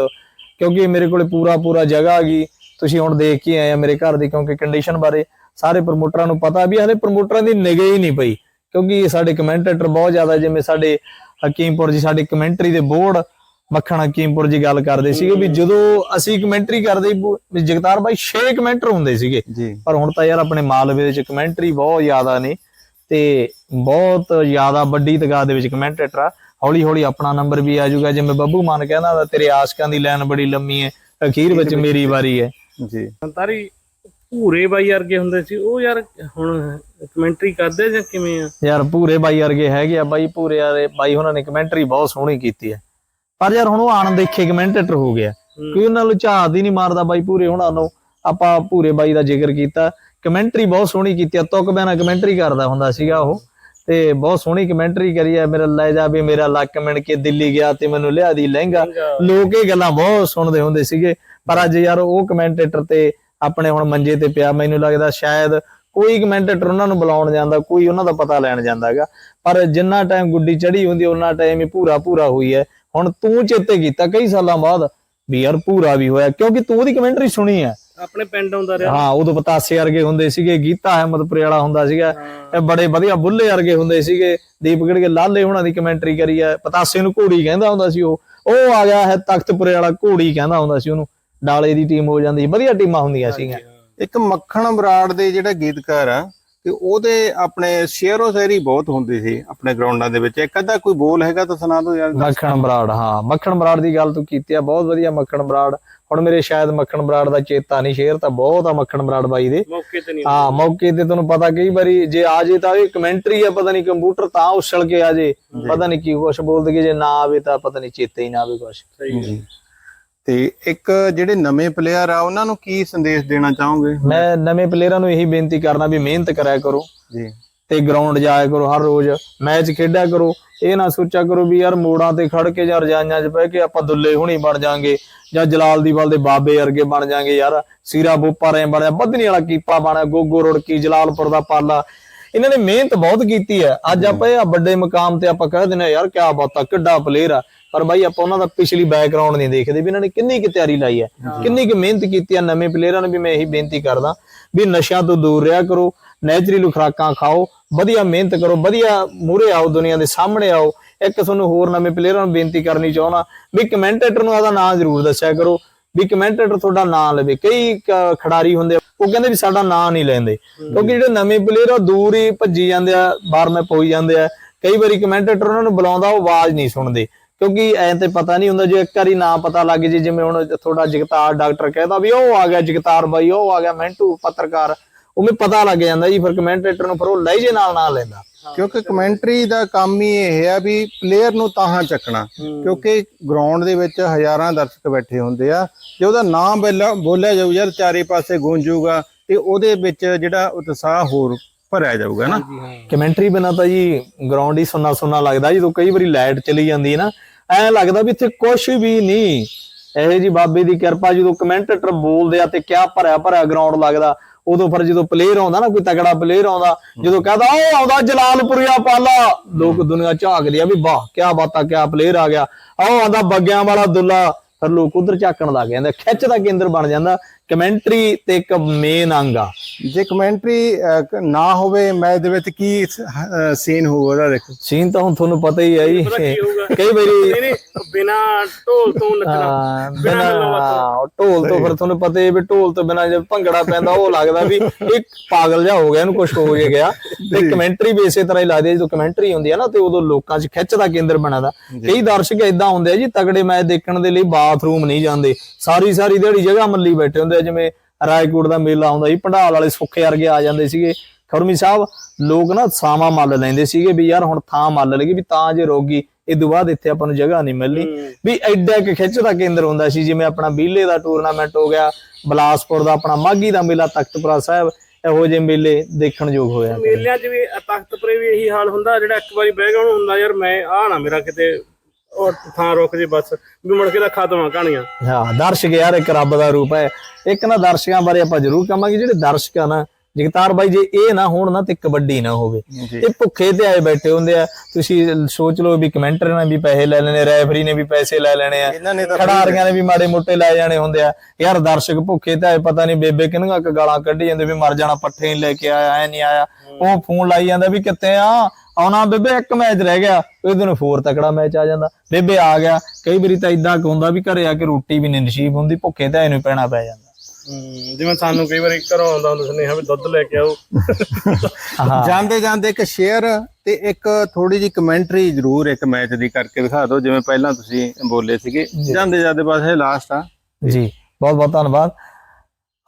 ਕਿਉਂਕਿ ਮੇਰੇ ਕੋਲੇ ਪੂਰਾ ਪੂਰਾ ਜਗ੍ਹਾ ਹੈਗੀ ਤੁਸੀਂ ਹੁਣ ਦੇਖ ਕੇ ਆਏ ਆ ਮੇਰੇ ਘਰ ਦੀ ਕਿਉਂਕਿ ਕੰਡੀਸ਼ਨ ਬਾਰੇ ਸਾਰੇ ਪ੍ਰਮੋਟਰਾਂ ਨੂੰ ਪਤਾ ਵੀ ਹਲੇ ਪ੍ਰਮੋਟਰਾਂ ਦੀ ਨਿਗਾਹ ਹੀ ਨਹੀਂ ਪਈ। ਕਿਉਂਕਿ ਸਾਡੇ ਕਮੈਂਟੇਟਰ ਬਹੁਤ ਜ਼ਿਆਦਾ ਜਿਵੇਂ ਸਾਡੇ ਹਕੀਮਪੁਰ ਜੀ ਸਾਡੇ ਕਮੈਂਟਰੀ ਦੇ ਬੋਰਡ ਮੱਖਣ ਹਕੀਮਪੁਰ ਜੀ ਗੱਲ ਕਰਦੇ ਸੀਗੇ ਵੀ ਜਦੋਂ ਅਸੀਂ ਕਮੈਂਟਰੀ ਕਰਦੇ ਜਗਤਾਰ ਬਾਈ 6 ਕਮੈਂਟਰ ਹੁੰਦੇ ਸੀਗੇ। ਪਰ ਹੁਣ ਤਾਂ ਯਾਰ ਆਪਣੇ ਮਾਲਵੇ ਦੇ ਵਿੱਚ ਕਮੈਂਟਰੀ ਬਹੁਤ ਜ਼ਿਆਦਾ ਨੇ ਤੇ ਬਹੁਤ ਜ਼ਿਆਦਾ ਵੱਡੀ ਤਦਾਦ ਦੇ ਵਿੱਚ ਕਮੈਂਟੇਟਰ ਆ। ਹੌਲੀ ਹੌਲੀ ਆਪਣਾ ਨੰਬਰ ਵੀ ਆ ਜਾਊਗਾ। ਜਿਵੇਂ ਬੱਬੂ ਮਾਨ ਕਹਿੰਦਾ ਤੇਰੇ ਆਸ਼ਕਾਂ ਦੀ ਲਾਈਨ ਬੜੀ ਲੰਮੀ ਹੈ ਅਖੀਰ ਵਿੱਚ ਮੇਰੀ ਵਾਰੀ ਹੈ। ਜੀ। ਤਾਰੀ ਭੂਰੇ ਬਾਈ ਵਰਗੇ ਹੁੰਦੇ ਸੀ ਉਹ ਯਾਰ ਹੁਣ ਕਮੈਂਟਰੀ ਕਰਦੇ ਜਾਂ ਕਿਵੇਂ ਆ? ਯਾਰ ਪੂਰੇ ਬਾਈ ਵਰਗੇ ਹੈਗੇ ਆ ਬਾਈ ਪੂਰੇ ਵਾਲੇ ਬਾਈ ਉਹਨਾਂ ਨੇ ਕਮੈਂਟਰੀ ਬਹੁਤ ਸੋਹਣੀ ਕੀਤੀ ਹੈ ਪਰ ਯਾਰ ਹੁਣ ਉਹ ਅਣਦੇਖੇ ਕਮੈਂਟੇਟਰ ਹੋ ਗਿਆ। ਕੋਈ ਉਹਨਾਂ ਨੂੰ ਝਾਤ ਹੀ ਨਹੀਂ ਮਾਰਦਾ ਬਾਈ ਪੂਰੇ ਹੁਣਾਂ ਨੂੰ। ਆਪਾਂ ਪੂਰੇ ਬਾਈ ਦਾ ਜ਼ਿਕਰ ਕੀਤਾ। ਕਮੈਂਟਰੀ ਬਹੁਤ ਸੋਹਣੀ ਕੀਤੀ ਆ ਤੁਕ ਬਿਨਾ ਕਮੈਂਟਰੀ ਕਰਦਾ ਹੁੰਦਾ ਸੀਗਾ ਉਹ। ਤੇ ਬਹੁਤ ਸੋਹਣੀ ਕਮੈਂਟਰੀ ਕਰੀ ਆ ਮੇਰਾ ਲੈ ਜਾ ਵੀ ਮੇਰਾ ਲੱਕ ਮਿਣ ਕੇ ਦਿੱਲੀ ਗਿਆ ਤੇ ਮੈਨੂੰ ਲਿਆ ਦੀ ਲਹਿੰਗਾ। ਲੋਕ ਇਹ ਗੱਲਾਂ ਬਹੁਤ ਸੁਣਦੇ ਹੁੰਦੇ ਸੀਗੇ। ਪਰ ਅੱਜ ਯਾਰ ਉਹ ਕਮੈਂਟੇਟਰ ਤੇ ਆਪਣੇ ਹੁਣ ਮੰਜੇ ਤੇ ਪਿਆ ਮੈਨੂੰ ਲੱਗਦਾ ਸ਼ਾਇਦ ਕੋਈ ਕਮੈਂਟੇਟਰ ਉਹਨਾਂ ਨੂੰ ਬੁਲਾਉਣ ਜਾਂਦਾ ਕੋਈ ਉਹਨਾਂ ਦਾ ਪਤਾ ਲੈਣ ਜਾਂਦਾ ਹੈਗਾ। ਪਰ ਜਿੰਨਾ ਟਾਈਮ ਗੁੱਡੀ ਚੜੀ ਹੁੰਦੀ ਉਹਨਾਂ ਟਾਈਮ ਹੀ ਪੂਰਾ ਪੂਰਾ ਹੋਈ ਹੈ। ਹੁਣ ਤੂੰ ਚੇਤੇ ਕੀਤਾ ਕਈ ਸਾਲਾਂ ਬਾਅਦ ਵੀ ਯਾਰ ਪੂਰਾ ਵੀ ਹੋਇਆ ਕਿਉਂਕਿ ਤੂੰ ਉਹਦੀ ਕਮੈਂਟਰੀ ਸੁਣੀ ਹੈ। ਆਪਣੇ ਪਿੰਡ ਆਉਂਦਾ ਰਿਹਾ। ਹਾਂ ਉਦੋਂ ਪਤਾਸੇ ਵਰਗੇ ਹੁੰਦੇ ਸੀਗੇ ਗੀਤਾ ਅਹਿਮਦਪੁਰੇ ਵਾਲਾ ਹੁੰਦਾ ਸੀਗਾ ਇਹ ਬੜੇ ਵਧੀਆ ਬੁੱਲੇ ਵਰਗੇ ਹੁੰਦੇ ਸੀਗੇ ਦੀਪ ਗੜਗੇ ਲਾਲੇ ਹੁਣਾਂ ਦੀ ਕਮੈਂਟਰੀ ਕਰੀ ਹੈ ਪਤਾਸੇ ਨੂੰ ਘੋੜੀ ਕਹਿੰਦਾ ਹੁੰਦਾ ਸੀ ਉਹ। ਉਹ ਆ ਗਿਆ ਹੈ ਤਖਤਪੁਰੇ ਵਾਲਾ ਘੋੜੀ ਕਹਿੰਦਾ ਹੁੰਦਾ ਸੀ ਉਹਨੂੰ। ਡਾਲੇ ਦੀ ਟੀਮ ਹੋ ਜਾਂਦੀ ਸੀ। ਵਧੀਆ ਟੀਮਾਂ ਹੁੰਦੀਆਂ ਸੀਗੀਆਂ। ਇੱਕ ਮੱਖਣ ਬਰਾੜ ਦੇ ਜਿਹੜਾ ਗੀਤਕਾਰ ਆ ਤੇ ਉਹਦੇ ਆਪਣੇ ਸ਼ੇਰੋ ਸ਼ਾਇਰੀ ਬਹੁਤ ਹੁੰਦੀ ਸੀ ਆਪਣੇ ਗਰਾਊਂਡਾਂ ਦੇ ਵਿੱਚ। ਇੱਕ ਅੱਧਾ ਕੋਈ ਬੋਲ ਹੈਗਾ ਤਾਂ ਸੁਣਾ ਦਿਓ ਯਾਰ। ਮੱਖਣ ਬਰਾੜ ਹਾਂ ਮੱਖਣ ਬਰਾੜ ਦੀ ਗੱਲ ਤੂੰ ਕੀਤੀ ਆ ਬਹੁਤ ਵਧੀਆ ਮੱਖਣ ਬਰਾੜ। ਹੁਣ ਮੇਰੇ ਸ਼ਾਇਦ ਮੱਖਣ ਬਰਾੜ ਦਾ ਚੇਤਾ ਨਹੀਂ ਸ਼ੇਰ ਤਾਂ ਬਹੁਤ ਆ ਮੱਖਣ ਬਰਾੜ ਬਾਈ ਦੇ। ਮੌਕੇ ਤੇ ਨਹੀਂ ਹਾਂ ਮੌਕੇ ਤੇ ਤੁਹਾਨੂੰ ਪਤਾ ਕਈ ਵਾਰੀ ਜੇ ਆ ਜੇ ਤਾਂ ਇਹ ਕਮੈਂਟਰੀ ਆ ਪਤਾ ਨਹੀਂ ਕੰਪਿਊਟਰ ਤਾਂ ਉਛਲ ਕੇ ਆ ਜੇ। ਪਤਾ ਨਹੀਂ ਕੀ ਕੁਛ ਬੋਲ ਦਗੇ ਜੇ ਨਾ ਆਵੇ ਤਾਂ ਪਤਾ ਨਹੀਂ ਚੇਤੇ ਹੀ ਨਾ ਆਵੇ ਕੁਛ। ਸਹੀ ਹੈ। ਜੀ। ਤੇ ਇੱਕ ਜਿਹੜੇ ਨਵੇਂ ਪਲੇਅਰ ਆ ਉਹਨਾਂ ਨੂੰ ਕੀ ਸੰਦੇਸ਼ ਦੇਣਾ ਚਾਹੋਗੇ? ਮੈਂ ਨਵੇਂ ਪਲੇਅਰਾਂ ਨੂੰ ਇਹੀ ਬੇਨਤੀ ਕਰਨਾ ਵੀ ਮਿਹਨਤ ਕਰਿਆ ਕਰੋ ਜੀ। ਤੇ ਗਰਾਊਂਡ ਜਾਇਆ ਕਰੋ ਹਰ ਰੋਜ਼ ਮੈਚ ਖੇਡਿਆ ਕਰੋ। ਇਹ ਨਾ ਸੋਚਿਆ ਕਰੋ ਵੀ ਯਾਰ ਮੋੜਾਂ ਤੇ ਖੜ ਕੇ ਜਾਂ ਰਜਾਈਆਂ 'ਚ ਬਹਿ ਕੇ ਆਪਾਂ ਦੁੱਲੇ ਹੁਣੀ ਬਣ ਜਾਾਂਗੇ ਜਾਂ ਜਲਾਲ ਦੀ ਦੇ ਬਾਬੇ ਵਰਗੇ ਬਣ ਜਾਾਂਗੇ ਯਾਰ। ਸੀਰਾ ਬੋਪਾ ਰੇ ਬਣਿਆ ਬੱਧਨੀ ਵਾਲਾ ਕੀਪਾ ਬਣਿਆ ਗੋਗੋ ਰੁੜਕੀ ਜਲਾਲਪੁਰ ਦਾ ਪਾਲਾ। ਇਹਨਾਂ ਨੇ ਮਿਹਨਤ ਬਹੁਤ ਕੀਤੀ ਹੈ। ਅੱਜ ਆਪਾਂ ਇਹ ਵੱਡੇ ਮਕਾਮ ਤੇ ਆਪਾਂ ਕਹਿ ਦਿੰਦੇ ਯਾਰ ਕਿਆ ਬਾਤ ਆ ਕਿੱਡਾ ਪਲੇਅਰ ਆ। ਪਰ ਬਾਈ ਆਪਾਂ ਉਹਨਾਂ ਦਾ ਪਿਛਲੀ ਬੈਕਗ੍ਰਾਉਂਡ ਨਹੀਂ ਦੇਖਦੇ ਵੀ ਇਹਨਾਂ ਨੇ ਕਿੰਨੀ ਕਿ ਤਿਆਰੀ ਲਾਈ ਹੈ ਕਿੰਨੀ ਕਿ ਮਿਹਨਤ ਕੀਤੀ ਹੈ ਨਵੇਂ ਪਲੇਅਰਾਂ ਨੂੰ ਵੀ ਮੈਂ ਇਹੀ ਬੇਨਤੀ ਕਰਦਾ ਵੀ ਨਸ਼ਿਆਂ ਤੋਂ ਦੂਰ ਰਿਹਾ ਕਰੋ ਨੈਚੁਰਲ ਖੁਰਾਕਾਂ ਖਾਓ ਵਧੀਆ ਮਿਹਨਤ ਕਰੋ ਵਧੀਆ ਮੂਹਰੇ ਆਓ ਦੁਨੀਆ ਦੇ ਸਾਹਮਣੇ ਆਓ। ਇੱਕ ਤੁਹਾਨੂੰ ਹੋਰ ਨਵੇਂ ਪਲੇਅਰਾਂ ਨੂੰ ਬੇਨਤੀ ਕਰਨੀ ਚਾਹਣਾ ਵੀ ਕਮੈਂਟੇਟਰ ਨੂੰ ਆਦਾ ਨਾਂ ਜ਼ਰੂਰ ਦੱਸਿਆ ਕਰੋ ਵੀ ਕਮੈਂਟੇਟਰ ਤੁਹਾਡਾ ਨਾਂ ਲਵੇ। ਕਈ ਖਿਡਾਰੀ ਹੁੰਦੇ ਉਹ ਕਹਿੰਦੇ ਵੀ ਸਾਡਾ ਨਾਂ ਨਹੀਂ ਲੈਂਦੇ। ਕਿਉਂਕਿ ਜਿਹੜੇ ਨਵੇਂ ਪਲੇਅਰ ਆ ਦੂਰ ਹੀ ਭੱਜੀ ਜਾਂਦੇ ਆ ਬਾਹਰ ਮੈਂ ਪੋਈ ਜਾਂਦੇ ਆ। ਕਈ ਵਾਰੀ ਕਮੈਂਟੇਟਰ ਉਹਨਾਂ ਨੂੰ ਬੁਲਾਉਂਦਾ ਉਹ ਆਵਾਜ਼ ਨਹੀਂ ਸੁਣਦੇ। ਕਿਉਂਕਿ ਐ ਤੇ ਪਤਾ ਨਹੀਂ ਹੁੰਦਾ ਜੇ ਇੱਕ ਵਾਰੀ ਨਾਂ ਪਤਾ ਲੱਗ ਜੇ ਜਿਵੇਂ ਹੁਣ ਤੁਹਾਡਾ ਜਗਤਾਰ ਡਾਕਟਰ ਕਹਿੰਦਾ ਵੀ ਉਹ ਆ ਗਿਆ ਜਗਤਾਰ ਬਾਈ ਉਹ ਆ ਗਿਆ ਮੈਂਟੂ ਪੱਤਰਕਾਰ ਉਵੇਂ ਪਤਾ ਲੱਗ ਜਾਂਦਾ ਜੀ ਫਿਰ ਕਮੈਂਟੇਟਰ ਨੂੰ ਫਿਰ ਉਹ ਲੈ ਜੇ ਨਾਲ ਨਾਲ ਲੈਂਦਾ। ਕਿਉਂਕਿ ਕਮੈਂਟਰੀ ਦਾ ਕੰਮ ਹੀ ਇਹ ਆ ਵੀ ਪਲੇਅਰ ਨੂੰ ਤਾਹਾਂ ਚੱਕਣਾ। ਕਿਉਂਕਿ ਗਰਾਊਂਡ ਦੇ ਵਿੱਚ ਹਜ਼ਾਰਾਂ ਦਰਸ਼ਕ ਬੈਠੇ ਹੁੰਦੇ ਆ ਜੇ ਉਹਦਾ ਨਾਮ ਬੋਲਿਆ- ਬੋਲਿਆ ਜਾਊ ਯਾਰ ਚਾਰੇ ਪਾਸੇ ਗੂੰਜੂਗਾ ਤੇ ਉਹਦੇ ਵਿੱਚ ਜਿਹੜਾ ਉਤਸ਼ਾਹ ਹੋਰ ਭਰਿਆ ਜਾਊਗਾ ਨਾ। ਕਮੈਂਟਰੀ ਬਿਨਾ ਤਾਂ ਜੀ ਗਰਾਊਂਡ ਹੀ ਸੁੰਨਾ ਸੁੰਨਾ ਲੱਗਦਾ ਜਦੋਂ ਕਈ ਵਾਰੀ ਲਾਈਟ ਚਲੀ ਜਾਂਦੀ ਹੈ ਨਾ ਐ ਲੱਗਦਾ ਵੀ ਇੱਥੇ ਕੁਝ ਵੀ ਨਹੀਂ। ਇਹੋ ਜੀ ਬਾਬੇ ਦੀ ਕਿਰਪਾ ਜਦੋਂ ਕਮੈਂਟੇਟਰ ਬੋਲਦੇ ਆ ਤੇ ਕਿਆ ਭਰਿਆ ਭਰਿਆ ਗਰਾਊਂਡ ਲੱਗਦਾ, ਉਦੋਂ ਫਿਰ ਜਦੋਂ ਪਲੇਅਰ ਆਉਂਦਾ ਨਾ, ਕੋਈ ਤਗੜਾ ਪਲੇਅਰ ਆਉਂਦਾ, ਜਦੋਂ ਕਹਦਾ ਉਹ ਆਉਂਦਾ ਜਲਾਲਪੁਰਿਆ ਪਾਲਾ। ਲੋਕ ਦੁਨੀਆ ਝਾਕਦੀ ਆ ਵੀ, ਵਾਹ, ਕਿਆ ਬਾਤਾਂ, ਕਿਆ ਪਲੇਅਰ ਆ ਗਿਆ। ਆਹ ਆਉਂਦਾ ਬੱਗਿਆਂ ਵਾਲਾ ਦੁੱਲਾ, ਫਿਰ ਲੋਕ ਉਧਰ ਝਾਕਣ ਲੱਗ ਜਾਂਦੇ ਖਿੱਚ ਦਾ ਕੇਂਦਰ ਬਣ ਜਾਂਦਾ। ਕਮੈਂਟਰੀ ਤੇ ਇੱਕ ਮੇਨ ਅੰਗ ਆ। ਜੇ ਕਮੈਂਟਰੀ ਨਾ ਹੋਵੇ ਮੈਚ ਦੇ ਵਿੱਚ ਕੀ ਸੀਨ ਹੋਊ ਉਹਦਾ ਦੇਖੋ। ਸੀਨ ਤਾਂ ਹੁਣ ਤੁਹਾਨੂੰ ਪਤਾ ਹੀ ਹੈ ਜੀ। ਹੋਊਗਾ? ਕਈ ਵਾਰੀ ਬਿਨਾ ਢੋਲ ਤੋਂ ਨੱਚਣਾ। ਬਿਨਾਂ ਢੋਲ ਤੋਂ ਫਿਰ ਤੁਹਾਨੂੰ ਪਤਾ ਹੀ ਹੈ ਵੀ ਢੋਲ ਤੋਂ ਬਿਨਾਂ ਜੇ ਭੰਗੜਾ ਪੈਂਦਾ ਉਹ ਲੱਗਦਾ ਵੀ ਇੱਕ ਪਾਗਲ ਜਿਹਾ ਹੋ ਗਿਆ ਇਹਨੂੰ ਕੁਝ ਹੋ ਗਿਆ ਤੇ ਕਮੈਂਟਰੀ ਵੀ ਇਸੇ ਤਰ੍ਹਾਂ ਹੀ ਲੱਗਦੀ ਹੈ ਜਦੋਂ ਕਮੈਂਟਰੀ ਹੁੰਦੀ ਹੈ ਨਾ ਤੇ ਉਦੋਂ ਲੋਕਾਂ 'ਚ ਖਿੱਚ ਦਾ ਕੇਂਦਰ ਬਣਦਾ ਕਈ ਦਰਸ਼ਕ ਇਦਾਂ ਹੁੰਦੇ ਆ ਜੀ ਤਗੜੇ ਮੈਚ ਦੇਖਣ ਦੇ ਲਈ ਬਾਥਰੂਮ ਨਹੀਂ ਜਾਂਦੇ। ਸਾਰੀ ਸਾਰੀ ਦਿਹਾੜੀ ਜਗ੍ਹਾ ਮੱਲੀ ਬੈਠੇ ਹੁੰਦੇ ਆ ਜਿਵੇਂ ਰਾਏਕੋਟ ਦਾ ਮੇਲਾ ਹੁੰਦਾ ਜੀ ਭੰਡਾਲ ਵਾਲੇ ਸੁੱਖੇ ਵਰਗੇ ਆ ਜਾਂਦੇ ਸੀਗੇ। ਖੁਰਮੀ ਸਾਹਿਬ ਲੋਕ ਨਾ ਸਾਵਾਂ ਮੱਲ ਲੈਂਦੇ ਸੀਗੇ ਵੀ ਯਾਰ ਹੁਣ ਥਾਂ ਮੱਲ ਲਗੀ ਵੀ ਤਾਂ ਜੇ ਰੋਗੀ ਇਹ ਤੋਂ ਬਾਅਦ ਇੱਥੇ ਆਪਾਂ ਨੂੰ ਜਗ੍ਹਾ ਨਹੀਂ ਮਿਲਣੀ। ਵੀ ਐਡਾ ਕਿ ਖਿੱਚ ਦਾ ਕੇਂਦਰ ਹੁੰਦਾ ਸੀ ਜਿਵੇਂ ਆਪਣਾ ਬੀਲੇ ਦਾ ਟੂਰਨਾਮੈਂਟ ਹੋ ਗਿਆ ਬਲਾਸਪੁਰ ਦਾ ਆਪਣਾ ਮਾਗੀ ਦਾ ਮੇਲਾ ਤਖਤਪੁਰਾ ਸਾਹਿਬ ਇਹੋ ਜਿਹੇ ਮੇਲੇ ਦੇਖਣ ਯੋਗ ਹੋਇਆ। ਮੇਲਿਆਂ 'ਚ ਵੀ ਤਖਤਪੁਰੇ ਵੀ ਇਹੀ ਹਾਲ ਹੁੰਦਾ ਜਿਹੜਾ ਇੱਕ ਵਾਰੀ ਬਹਿ ਗਿਆ ਹੁੰਦਾ ਯਾਰ ਮੈਂ ਆ ਨਾ ਮੇਰਾ ਕਿਤੇ ਉਹ ਥਾਂ ਰੁਕ ਜੇ ਬਸ ਵੀ ਮੁੜ ਕੇ ਤਾਂ ਖਤਮ ਆ ਕਹਾਣੀਆਂ। ਹਾਂ ਦਰਸ਼ਕ ਯਾਰ ਇੱਕ ਰੱਬ ਦਾ ਰੂਪ ਹੈ। ਇੱਕ ਨਾ ਦਰਸ਼ਕਾਂ ਬਾਰੇ ਆਪਾਂ ਜ਼ਰੂਰ ਕਹਾਂਗੇ ਜਿਹੜੇ ਦਰਸ਼ਕ ਆ ਨਾ ਜਗਤਾਰ ਬਾਈ ਜੇ ਇਹ ਨਾ ਹੋਣ ਨਾ ਤੇ ਕਬੱਡੀ ਨਾ ਹੋਵੇ। ਇਹ ਭੁੱਖੇ ਤੇ ਆਏ ਬੈਠੇ ਹੁੰਦੇ ਆ। ਤੁਸੀਂ ਸੋਚ ਲਓ ਵੀ ਕਮੈਂਟਰ ਨੇ ਵੀ ਪੈਸੇ ਲੈ ਲੈਣੇ ਰੈਫਰੀ ਨੇ ਵੀ ਪੈਸੇ ਲੈ ਲੈਣੇ ਆ। ਖਿਡਾਰੀਆਂ ਨੇ ਵੀ ਮਾੜੇ ਮੋਟੇ ਲੈ ਜਾਣੇ ਹੁੰਦੇ ਆ। ਯਾਰ ਦਰਸ਼ਕ ਭੁੱਖੇ ਤੇ ਆਏ ਪਤਾ ਨਹੀਂ ਬੇਬੇ ਕਿੰਨੀਆਂ ਕੁ ਗਾਲਾਂ ਕੱਢੀ ਜਾਂਦੇ ਵੀ ਮਰ ਜਾਣਾ ਪੱਠੇ ਨਹੀਂ ਲੈ ਕੇ ਆਇਆ ਐ ਨਹੀਂ ਆਇਆ। ਉਹ ਫੋਨ ਲਾਈ ਜਾਂਦਾ ਵੀ ਕਿੱਥੇ ਆ? ਆਉਣਾ ਬੇਬੇ ਇੱਕ ਮੈਚ ਰਹਿ ਗਿਆ ਉਹਦੇ ਨੂੰ ਫੋਰ ਤਕੜਾ ਮੈਚ ਆ ਜਾਂਦਾ। ਬੇਬੇ ਆ ਗਿਆ ਕਈ ਵਾਰੀ ਤਾਂ ਇਦਾਂ ਹੁੰਦਾ ਵੀ ਘਰੇ ਆ ਕੇ ਰੋਟੀ ਵੀ ਨਹੀਂ ਨਸੀਬ ਹੁੰਦੀ ਭੁੱਖੇ ਤੇ ਆਏ ਨੂੰ ਪੈਣਾ ਪੈ ਜਾਂਦਾ। ਜਿਵੇਂ ਸਾਨੂੰ ਕਈ ਵਾਰੀ ਘਰੋਂ ਆਉਂਦਾ ਹੁੰਦਾ ਸੁਨੇਹਾ ਵੀ ਦੁੱਧ ਲੈ ਕੇ ਆਓ। <laughs> ਜਾਂਦੇ ਜਾਂਦੇ ਇੱਕ ਸ਼ੇਅਰ ਤੇ ਇੱਕ ਥੋੜੀ ਜੀ ਕਮੈਂਟਰੀ ਜ਼ਰੂਰ ਇੱਕ ਮੈਚ ਦੀ ਕਰਕੇ ਦਿਖਾ ਦਿਓ ਜਿਵੇਂ ਪਹਿਲਾਂ ਤੁਸੀਂ ਬੋਲੇ ਸੀਗੇ। ਜਾਂਦੇ ਜਾਂਦੇ ਬਸ ਇਹ ਲਾਸਟ ਆ। ਜੀ ਬਹੁਤ ਬਹੁਤ ਧੰਨਵਾਦ।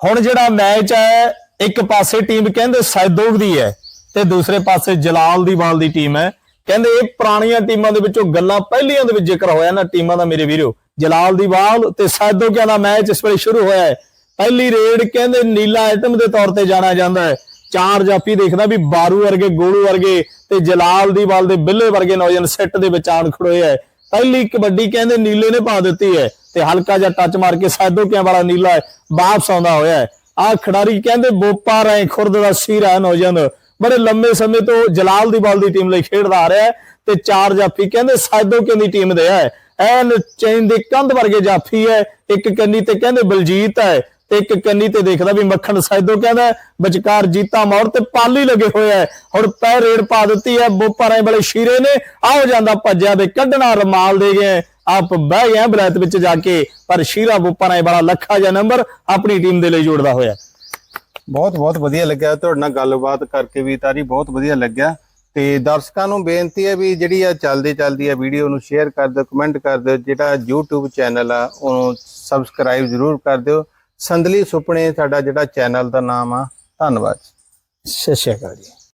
ਹੁਣ ਜਿਹੜਾ ਮੈਚ ਹੈ ਇੱਕ ਪਾਸੇ ਟੀਮ ਕਹਿੰਦੇ ਸੈਦੋਗ ਦੀ ਹੈ। ਤੇ ਦੂਸਰੇ ਪਾਸੇ ਜਲਾਲ ਦੀ ਵਾਲ ਦੀ ਟੀਮ ਹੈ। ਕਹਿੰਦੇ ਇਹ ਪੁਰਾਣੀਆਂ ਟੀਮਾਂ ਦੇ ਵਿੱਚੋਂ ਗੱਲਾਂ ਪਹਿਲੀਆਂ ਦੇ ਵਿੱਚ ਜ਼ਿਕਰ ਹੋਇਆ ਨਾ, ਟੀਮਾਂ ਦਾ ਮੇਰੇ ਵੀਰੋ, ਜਲਾਲ ਦੀ ਵਾਲ ਤੇ ਸੈਦੋਗਿਆਂ ਦਾ ਮੈਚ ਇਸ ਵੇਲੇ ਸ਼ੁਰੂ ਹੋਇਆ ਹੈ। ਪਹਿਲੀ ਰੇਡ ਕਹਿੰਦੇ ਨੀਲਾ ਆਈਟਮ ਦੇ ਤੌਰ ਤੇ ਜਾਣਿਆ ਜਾਂਦਾ ਹੈ। ਚਾਰ ਜਾਫੀ ਦੇਖਦਾ ਵੀ ਬਾਰੂ ਵਰਗੇ, ਗੋਲੂ ਵਰਗੇ ਤੇ ਜਲਾਲ ਦੀ ਵਾਲ ਦੇ ਬਿੱਲੇ ਵਰਗੇ ਨੌਜਵਾਨ ਸੈੱਟ ਦੇ ਵਿੱਚ ਆਣ ਖੜੋਏ ਹੈ। ਪਹਿਲੀ ਕਬੱਡੀ ਕਹਿੰਦੇ ਨੀਲੇ ਨੇ ਪਾ ਦਿੱਤੀ ਹੈ ਤੇ ਹਲਕਾ ਜਿਹਾ ਟੱਚ ਮਾਰ ਕੇ ਸਾਧੋ ਕਿਆਂ ਵਾਲਾ ਨੀਲਾ ਵਾਪਸ ਆਉਂਦਾ ਹੋਇਆ ਹੈ। ਆ ਖਿਡਾਰੀ ਕਹਿੰਦੇ ਬੋਪਾ ਰਾਏ ਖੁਰਦ ਦਾ ਸੀਰਾ ਨੌਜਵਾਨ। ਬੜੇ ਲੰਮੇ ਸਮੇਂ ਤੋਂ ਜਲਾਲ ਦੀ ਵਾਲ ਦੀ ਟੀਮ ਲਈ ਖੇਡਦਾ ਆ ਰਿਹਾ ਹੈ ਤੇ ਚਾਰ ਜਾਫੀ ਕਹਿੰਦੇ ਸਾਧੋ ਕਿਆਂ ਦੀ ਟੀਮ ਦੇ ਹੈ ਐਨ ਚੈਨ ਦੇ ਕੰਧ ਵਰਗੇ ਜਾਫੀ ਹੈ, ਇੱਕ ਕੰਨੀ ਤੇ ਕਹਿੰਦੇ ਬਲਜੀਤ ਹੈ ਤੇ ਇੱਕ ਕੰਨੀ ਤੇ ਦੇਖਦਾ ਵੀ ਮੱਖਣ ਸਾਇਦੋ ਕਹਿੰਦਾ ਵਿਚਕਾਰ ਜੀਤਾ ਮੌਰ ਤੇ ਪਾਲੀ ਲੱਗੇ ਹੋਏ ਹੈ। ਹੁਣ ਪੈ ਰੇਡ ਪਾ ਦਿੱਤੀ ਐ ਬੋਪਾਰੇ ਵਾਲੇ ਸ਼ੀਰੇ ਨੇ। ਆਓ ਜਾਂਦਾ ਭੱਜਿਆ ਤੇ ਕੱਢਣਾ ਰਮਾਲ ਦੇ ਗਏ। ਆਪ ਬਹਿ ਗਏ ਬਲੈਤ ਵਿੱਚ ਜਾ ਕੇ, ਪਰ ਸ਼ੀਰਾ ਬੋਪਾਰੇ ਵਾਲਾ ਲੱਖਾ ਜਿਹਾ ਨੰਬਰ ਆਪਣੀ ਟੀਮ ਦੇ ਲਈ ਜੋੜਦਾ ਹੋਇਆ। ਬਹੁਤ ਬਹੁਤ ਵਧੀਆ ਲੱਗਿਆ ਤੁਹਾਡੇ ਨਾਲ ਗੱਲਬਾਤ ਕਰਕੇ ਵੀ ਤਾਰੀ, ਬਹੁਤ ਵਧੀਆ ਲੱਗਿਆ। ਤੇ ਦਰਸ਼ਕਾਂ ਨੂੰ ਬੇਨਤੀ ਹੈ ਵੀ ਜਿਹੜੀ ਆ ਚੱਲਦੀ ਚੱਲਦੀ ਆ ਵੀਡੀਓ ਨੂੰ ਸ਼ੇਅਰ ਕਰ ਦਿਓ ਕਮੈਂਟ ਕਰ ਦਿਓ, ਜਿਹੜਾ YouTube ਚੈਨਲ ਆ ਉਹਨੂੰ ਸਬਸਕ੍ਰਾਈਬ ਜ਼ਰੂਰ ਕਰ ਦਿਓ। ਸੰਦਲੀ ਸੁਪਨੇ ਸਾਡਾ ਜਿਹੜਾ ਚੈਨਲ ਦਾ ਨਾਮ ਆ, ਧੰਨਵਾਦ ਸਤਿ ਸ਼੍ਰੀ ਅਕਾਲ ਜੀ।